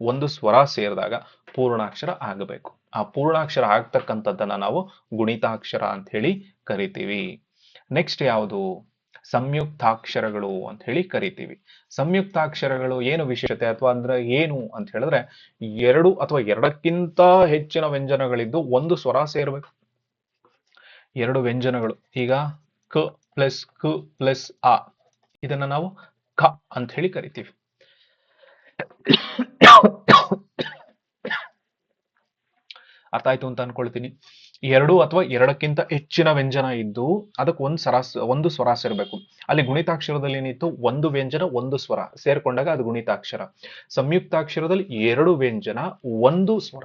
ಒಂದು ಸ್ವರ ಸೇರಿದಾಗ ಪೂರ್ಣಾಕ್ಷರ ಆಗಬೇಕು. ಆ ಪೂರ್ಣಾಕ್ಷರ ಆಗ್ತಕ್ಕಂಥದ್ದನ್ನ ನಾವು ಗುಣಿತಾಕ್ಷರ ಅಂತ ಹೇಳಿ ಕರಿತೀವಿ. ನೆಕ್ಸ್ಟ್ ಯಾವುದು? ಸಂಯುಕ್ತಾಕ್ಷರಗಳು ಅಂತ ಹೇಳಿ ಕರಿತೀವಿ. ಸಂಯುಕ್ತಾಕ್ಷರಗಳು ಏನು ವಿಶೇಷತೆ ಅಥವಾ ಅಂದ್ರೆ ಏನು ಅಂತ ಹೇಳಿದ್ರೆ ಎರಡು ಅಥವಾ ಎರಡಕ್ಕಿಂತ ಹೆಚ್ಚಿನ ವ್ಯಂಜನಗಳಿದ್ದು ಒಂದು ಸ್ವರ ಸೇರ್ಬೇಕು. ಎರಡು ವ್ಯಂಜನಗಳು. ಈಗ ಕ ಪ್ಲಸ್ ಕ ಪ್ಲಸ್ ಆ. ಇದನ್ನ ನಾವು ಕ ಅಂತ ಹೇಳಿ ಕರಿತೀವಿ. ಅರ್ಥ ಆಯ್ತು ಅಂತ ಅನ್ಕೊಳ್ತೀನಿ. ಎರಡು ಅಥವಾ ಎರಡಕ್ಕಿಂತ ಹೆಚ್ಚಿನ ವ್ಯಂಜನ ಇದ್ದು ಅದಕ್ಕೆ ಒಂದು ಸರಾಸ, ಒಂದು ಸ್ವರ ಸೇರ್ಬೇಕು ಅಲ್ಲಿ ಗುಣಿತಾಕ್ಷರದಲ್ಲಿ ಏನಿತ್ತು? ಒಂದು ವ್ಯಂಜನ, ಒಂದು ಸ್ವರ. ಸೇರ್ಕೊಂಡಾಗ ಅದು ಗುಣಿತಾಕ್ಷರ. ಸಂಯುಕ್ತಾಕ್ಷರದಲ್ಲಿ ಎರಡು ವ್ಯಂಜನ, ಒಂದು ಸ್ವರ.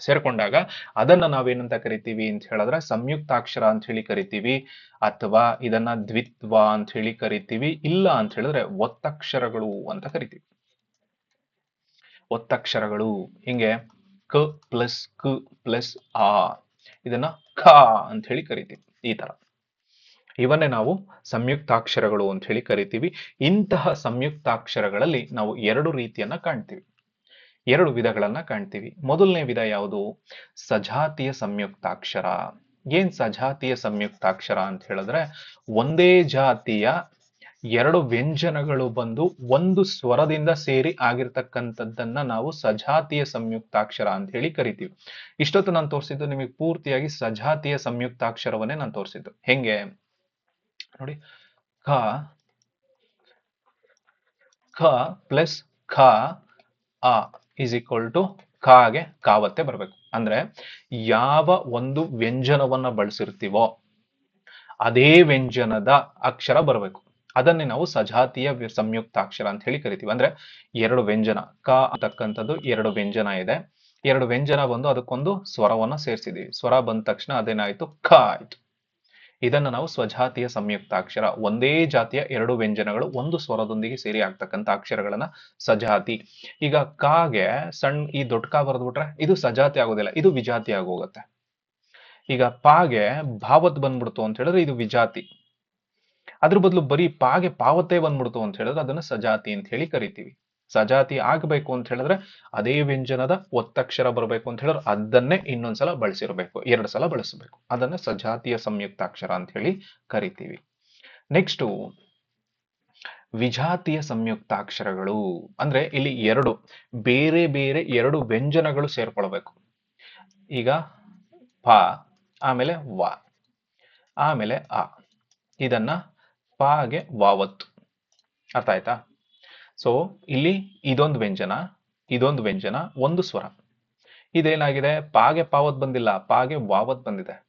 ಸೇರ್ಕೊಂಡಾಗ ಅದನ್ನ ನಾವೇನಂತ ಕರಿತೀವಿ ಅಂತ ಹೇಳಿದ್ರೆ ಸಂಯುಕ್ತಾಕ್ಷರ ಅಂತ ಹೇಳಿ ಕರಿತೀವಿ ಅಥವಾ ಇದನ್ನ ದ್ವಿತ್ವ ಅಂತ ಹೇಳಿ ಕರಿತೀವಿ, ಇಲ್ಲ ಅಂತ ಹೇಳಿದ್ರೆ ಒತ್ತಕ್ಷರಗಳು ಅಂತ ಕರಿತೀವಿ. ಒತ್ತಕ್ಷರಗಳು ಹಿಂಗೆ ಕ ಪ್ಲಸ್ ಕ ಪ್ಲಸ್ ಆ ಇದನ್ನ ಕ ಅಂತ ಹೇಳಿ ಕರಿತೀವಿ ಈ ತರ. ಇವನ್ನೇ ನಾವು ಸಂಯುಕ್ತಾಕ್ಷರಗಳು ಅಂತ ಹೇಳಿ ಕರಿತೀವಿ. ಇಂತಹ ಸಂಯುಕ್ತಾಕ್ಷರಗಳಲ್ಲಿ ನಾವು ಎರಡು ರೀತಿಯನ್ನ ಕಾಣ್ತೀವಿ. ಎರಡು ವಿಧಗಳನ್ನ ಕಾಣ್ತೀವಿ. ಮೊದಲನೇ ವಿಧ ಯಾವುದು? ಸಜಾತಿಯ ಸಂಯುಕ್ತಾಕ್ಷರ. ಏನ್ ಸಜಾತಿಯ ಸಂಯುಕ್ತಾಕ್ಷರ ಅಂತ ಹೇಳಿದ್ರೆ, ಒಂದೇ ಜಾತಿಯ ಎರಡು ವ್ಯಂಜನಗಳು ಬಂದು ಒಂದು ಸ್ವರದಿಂದ ಸೇರಿ ಆಗಿರ್ತಕ್ಕಂಥದ್ದನ್ನ ನಾವು ಸಜಾತಿಯ ಸಂಯುಕ್ತಾಕ್ಷರ ಅಂತ ಹೇಳಿ ಕರಿತೀವಿ. ಇಷ್ಟೊತ್ತು ನಾನು ತೋರಿಸಿದ್ದು ನಿಮಗೆ ಪೂರ್ತಿಯಾಗಿ ಸಜಾತಿಯ ಸಂಯುಕ್ತಾಕ್ಷರವನ್ನೇ ನಾನು ತೋರಿಸಿದ್ದು. ಹೆಂಗೆ? ನೋಡಿ ಖ ಖ ಪ್ಲಸ್ ಖ ಆ ಇಸ್ ಈಕ್ವಲ್ ಟು ಕಾಗೆ ಕಾವತ್ತೆ ಬರಬೇಕು. ಅಂದ್ರೆ ಯಾವ ಒಂದು ವ್ಯಂಜನವನ್ನ ಬಳಸಿರ್ತೀವೋ ಅದೇ ವ್ಯಂಜನದ ಅಕ್ಷರ ಬರಬೇಕು. ಅದನ್ನೇ ನಾವು ಸಜಾತಿಯ ಸಂಯುಕ್ತಾಕ್ಷರ ಅಂತ ಹೇಳಿ ಕರಿತೀವಿ. ಅಂದ್ರೆ ಎರಡು ವ್ಯಂಜನ, ಕ ಅಂತಕ್ಕಂಥದ್ದು ಎರಡು ವ್ಯಂಜನ ಇದೆ. ಎರಡು ವ್ಯಂಜನ ಬಂದು ಅದಕ್ಕೊಂದು ಸ್ವರವನ್ನ ಸೇರಿಸಿದೀವಿ. ಸ್ವರ ಬಂದ ತಕ್ಷಣ ಅದೇನಾಯ್ತು? ಕ ಆಯ್ತು ಇದನ್ನ ನಾವು ಸ್ವಜಾತಿಯ ಸಂಯುಕ್ತಾಕ್ಷರ ಒಂದೇ ಜಾತಿಯ ಎರಡು ವ್ಯಂಜನಗಳು ಒಂದು ಸ್ವರದೊಂದಿಗೆ ಸೇರಿ ಆಗ್ತಕ್ಕಂಥ ಅಕ್ಷರಗಳನ್ನ ಸಜಾತಿ. ಈಗ ಕಾಗೆ ಸಣ್ಣ ಈ ದೊಡ್ಡ ಕಾ ಬರೆದ್ಬಿಟ್ರೆ ಇದು ಸಜಾತಿ ಆಗೋದಿಲ್ಲ, ಇದು ವಿಜಾತಿ ಆಗೋಗುತ್ತೆ. ಈಗ ಪಾಗೆ ಭಾವತ್ ಬಂದ್ಬಿಡ್ತು ಅಂತ ಹೇಳಿದ್ರೆ ಇದು ವಿಜಾತಿ. ಅದ್ರ ಬದಲು ಬರೀ ಪಾಗೆ ಪಾವತೆ ಬಂದ್ಬಿಡ್ತು ಅಂತ ಹೇಳಿದ್ರೆ ಅದನ್ನ ಸಜಾತಿ ಅಂತ ಹೇಳಿ ಕರಿತೀವಿ. ಸಜಾತಿ ಆಗಬೇಕು ಅಂತ ಹೇಳಿದ್ರೆ ಅದೇ ವ್ಯಂಜನದ ಒತ್ತಕ್ಷರ ಬರಬೇಕು ಅಂತ ಹೇಳಿದ್ರೆ ಅದನ್ನೇ ಇನ್ನೊಂದ್ಸಲ ಬಳಸಿರಬೇಕು ಎರಡು ಸಲ ಬಳಸಬೇಕು. ಅದನ್ನ ಸಜಾತಿಯ ಸಂಯುಕ್ತಾಕ್ಷರ ಅಂತ ಹೇಳಿ ಕರಿತೀವಿ. ನೆಕ್ಸ್ಟ್ ವಿಜಾತಿಯ ಸಂಯುಕ್ತಾಕ್ಷರಗಳು. ಅಂದ್ರೆ ಇಲ್ಲಿ ಎರಡು, ಬೇರೆ ಬೇರೆ ಎರಡು ವ್ಯಂಜನಗಳು ಸೇರ್ಕೊಳ್ಬೇಕು. ಈಗ ಪ, ಆಮೇಲೆ ವ, ಆಮೇಲೆ ಅ. ಇದನ್ನ ಪಾಗೆ ವಾವತ್ತು ಅರ್ಥ ಆಯ್ತಾ? ಸೊ ಇಲ್ಲಿ ಇದೊಂದು ವ್ಯಂಜನ ಇದೊಂದು ವ್ಯಂಜನ, ಒಂದು ಸ್ವರ. ಇದೇನಾಗಿದೆ? ಪಾಗೆ ಪಾವತ್ ಬಂದಿಲ್ಲ, ಪಾಗೆ ವಾವತ್ ಬಂದಿದೆ.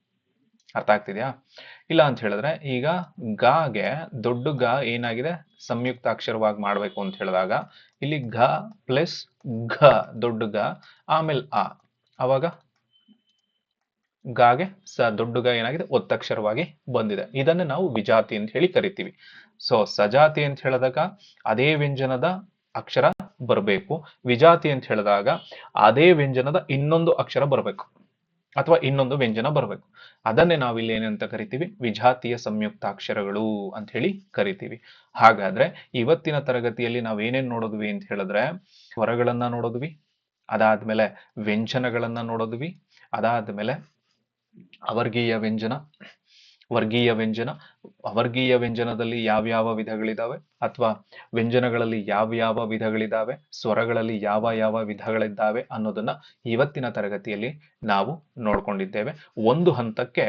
ಅರ್ಥ ಆಗ್ತಿದ್ಯಾ? ಇಲ್ಲ ಅಂತ ಹೇಳಿದ್ರೆ, ಈಗ ಗಾಗೆ, ದೊಡ್ಡ ಗ ಏನಾಗಿದೆ? ಸಂಯುಕ್ತ ಅಕ್ಷರವಾಗಿ ಮಾಡ್ಬೇಕು ಅಂತ ಹೇಳಿದಾಗ, ಇಲ್ಲಿ ಘ ಪ್ಲಸ್ ಘ, ದೊಡ್ಡ ಗ, ಆಮೇಲೆ ಆ ಅವಾಗ? ಗಾಗೆ ಸ ದೊಡ್ಡ ಗ ಏನಾಗಿದೆ? ಒತ್ತಕ್ಷರವಾಗಿ ಬಂದಿದೆ. ಇದನ್ನ ನಾವು ವಿಜಾತಿ ಅಂತ ಹೇಳಿ ಕರಿತೀವಿ. ಸೊ ಸಜಾತಿ ಅಂತ ಹೇಳಿದಾಗ ಅದೇ ವ್ಯಂಜನದ ಅಕ್ಷರ ಬರಬೇಕು. ವಿಜಾತಿ ಅಂತ ಹೇಳಿದಾಗ ಅದೇ ವ್ಯಂಜನದ ಇನ್ನೊಂದು ಅಕ್ಷರ ಬರಬೇಕು. ಅಥವಾ ಇನ್ನೊಂದು ವ್ಯಂಜನ ಬರಬೇಕು. ಅದನ್ನೇ ನಾವು ಇಲ್ಲಿ ಏನಂತ ಕರಿತೀವಿ? ವಿಜಾತಿಯ ಸಂಯುಕ್ತಾಕ್ಷರಗಳು ಅಂತ ಹೇಳಿ ಕರಿತೀವಿ. ಹಾಗಾದ್ರೆ ಇವತ್ತಿನ ತರಗತಿಯಲ್ಲಿ ನಾವು ಏನೇನ್ ನೋಡಿದ್ವಿ ಅಂತ ಹೇಳಿದ್ರೆ ಸ್ವರಗಳನ್ನ ನೋಡಿದ್ವಿ, ಅದಾದ್ಮೇಲೆ ವ್ಯಂಜನಗಳನ್ನ ನೋಡಿದ್ವಿ, ಅದಾದ್ಮೇಲೆ ಅವರ್ಗೀಯ ವ್ಯಂಜನ ವರ್ಗೀಯ ವ್ಯಂಜನ ಅವರ್ಗೀಯ ವ್ಯಂಜನದಲ್ಲಿ ಯಾವ್ಯಾವ ವಿಧಗಳಿದಾವೆ? ಅಥವಾ ವ್ಯಂಜನಗಳಲ್ಲಿ ಯಾವ ಯಾವ ವಿಧಗಳಿದಾವೆ? ಸ್ವರಗಳಲ್ಲಿ ಯಾವ ಯಾವ ವಿಧಗಳಿದ್ದಾವೆ ಅನ್ನೋದನ್ನ ಇವತ್ತಿನ ತರಗತಿಯಲ್ಲಿ ನಾವು ನೋಡ್ಕೊಂಡಿದ್ದೇವೆ. ಒಂದು ಹಂತಕ್ಕೆ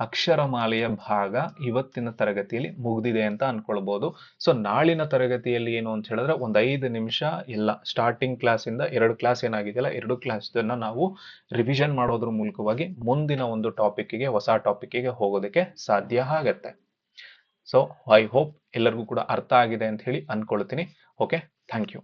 ಅಕ್ಷರಮಾಲೆಯ ಭಾಗ ಇವತ್ತಿನ ತರಗತಿಯಲ್ಲಿ ಮುಗಿದಿದೆ ಅಂತ ಅನ್ಕೊಳ್ಬಹುದು ಸೊ ನಾಳಿನ ತರಗತಿಯಲ್ಲಿ ಏನು ಅಂತ ಹೇಳಿದ್ರೆ ಒಂದ್ ಐದು ನಿಮಿಷ ಎಲ್ಲ ಸ್ಟಾರ್ಟಿಂಗ್ ಕ್ಲಾಸ್ ಇಂದ ಎರಡು ಕ್ಲಾಸ್ ಏನಾಗಿದೆಯಲ್ಲ, ಎರಡು ಕ್ಲಾಸ್ ನಾವು ರಿವಿಷನ್ ಮಾಡೋದ್ರ ಮೂಲಕವಾಗಿ ಮುಂದಿನ ಒಂದು ಟಾಪಿಕ್ಗೆ ಹೊಸ ಟಾಪಿಕ್ಗೆ ಹೋಗೋದಕ್ಕೆ ಸಾಧ್ಯ ಆಗತ್ತೆ. ಸೊ ಐ ಹೋಪ್ ಎಲ್ಲರಿಗೂ ಕೂಡ ಅರ್ಥ ಆಗಿದೆ ಅಂತ ಹೇಳಿ ಅಂದ್ಕೊಳ್ತೀನಿ. Okay thank you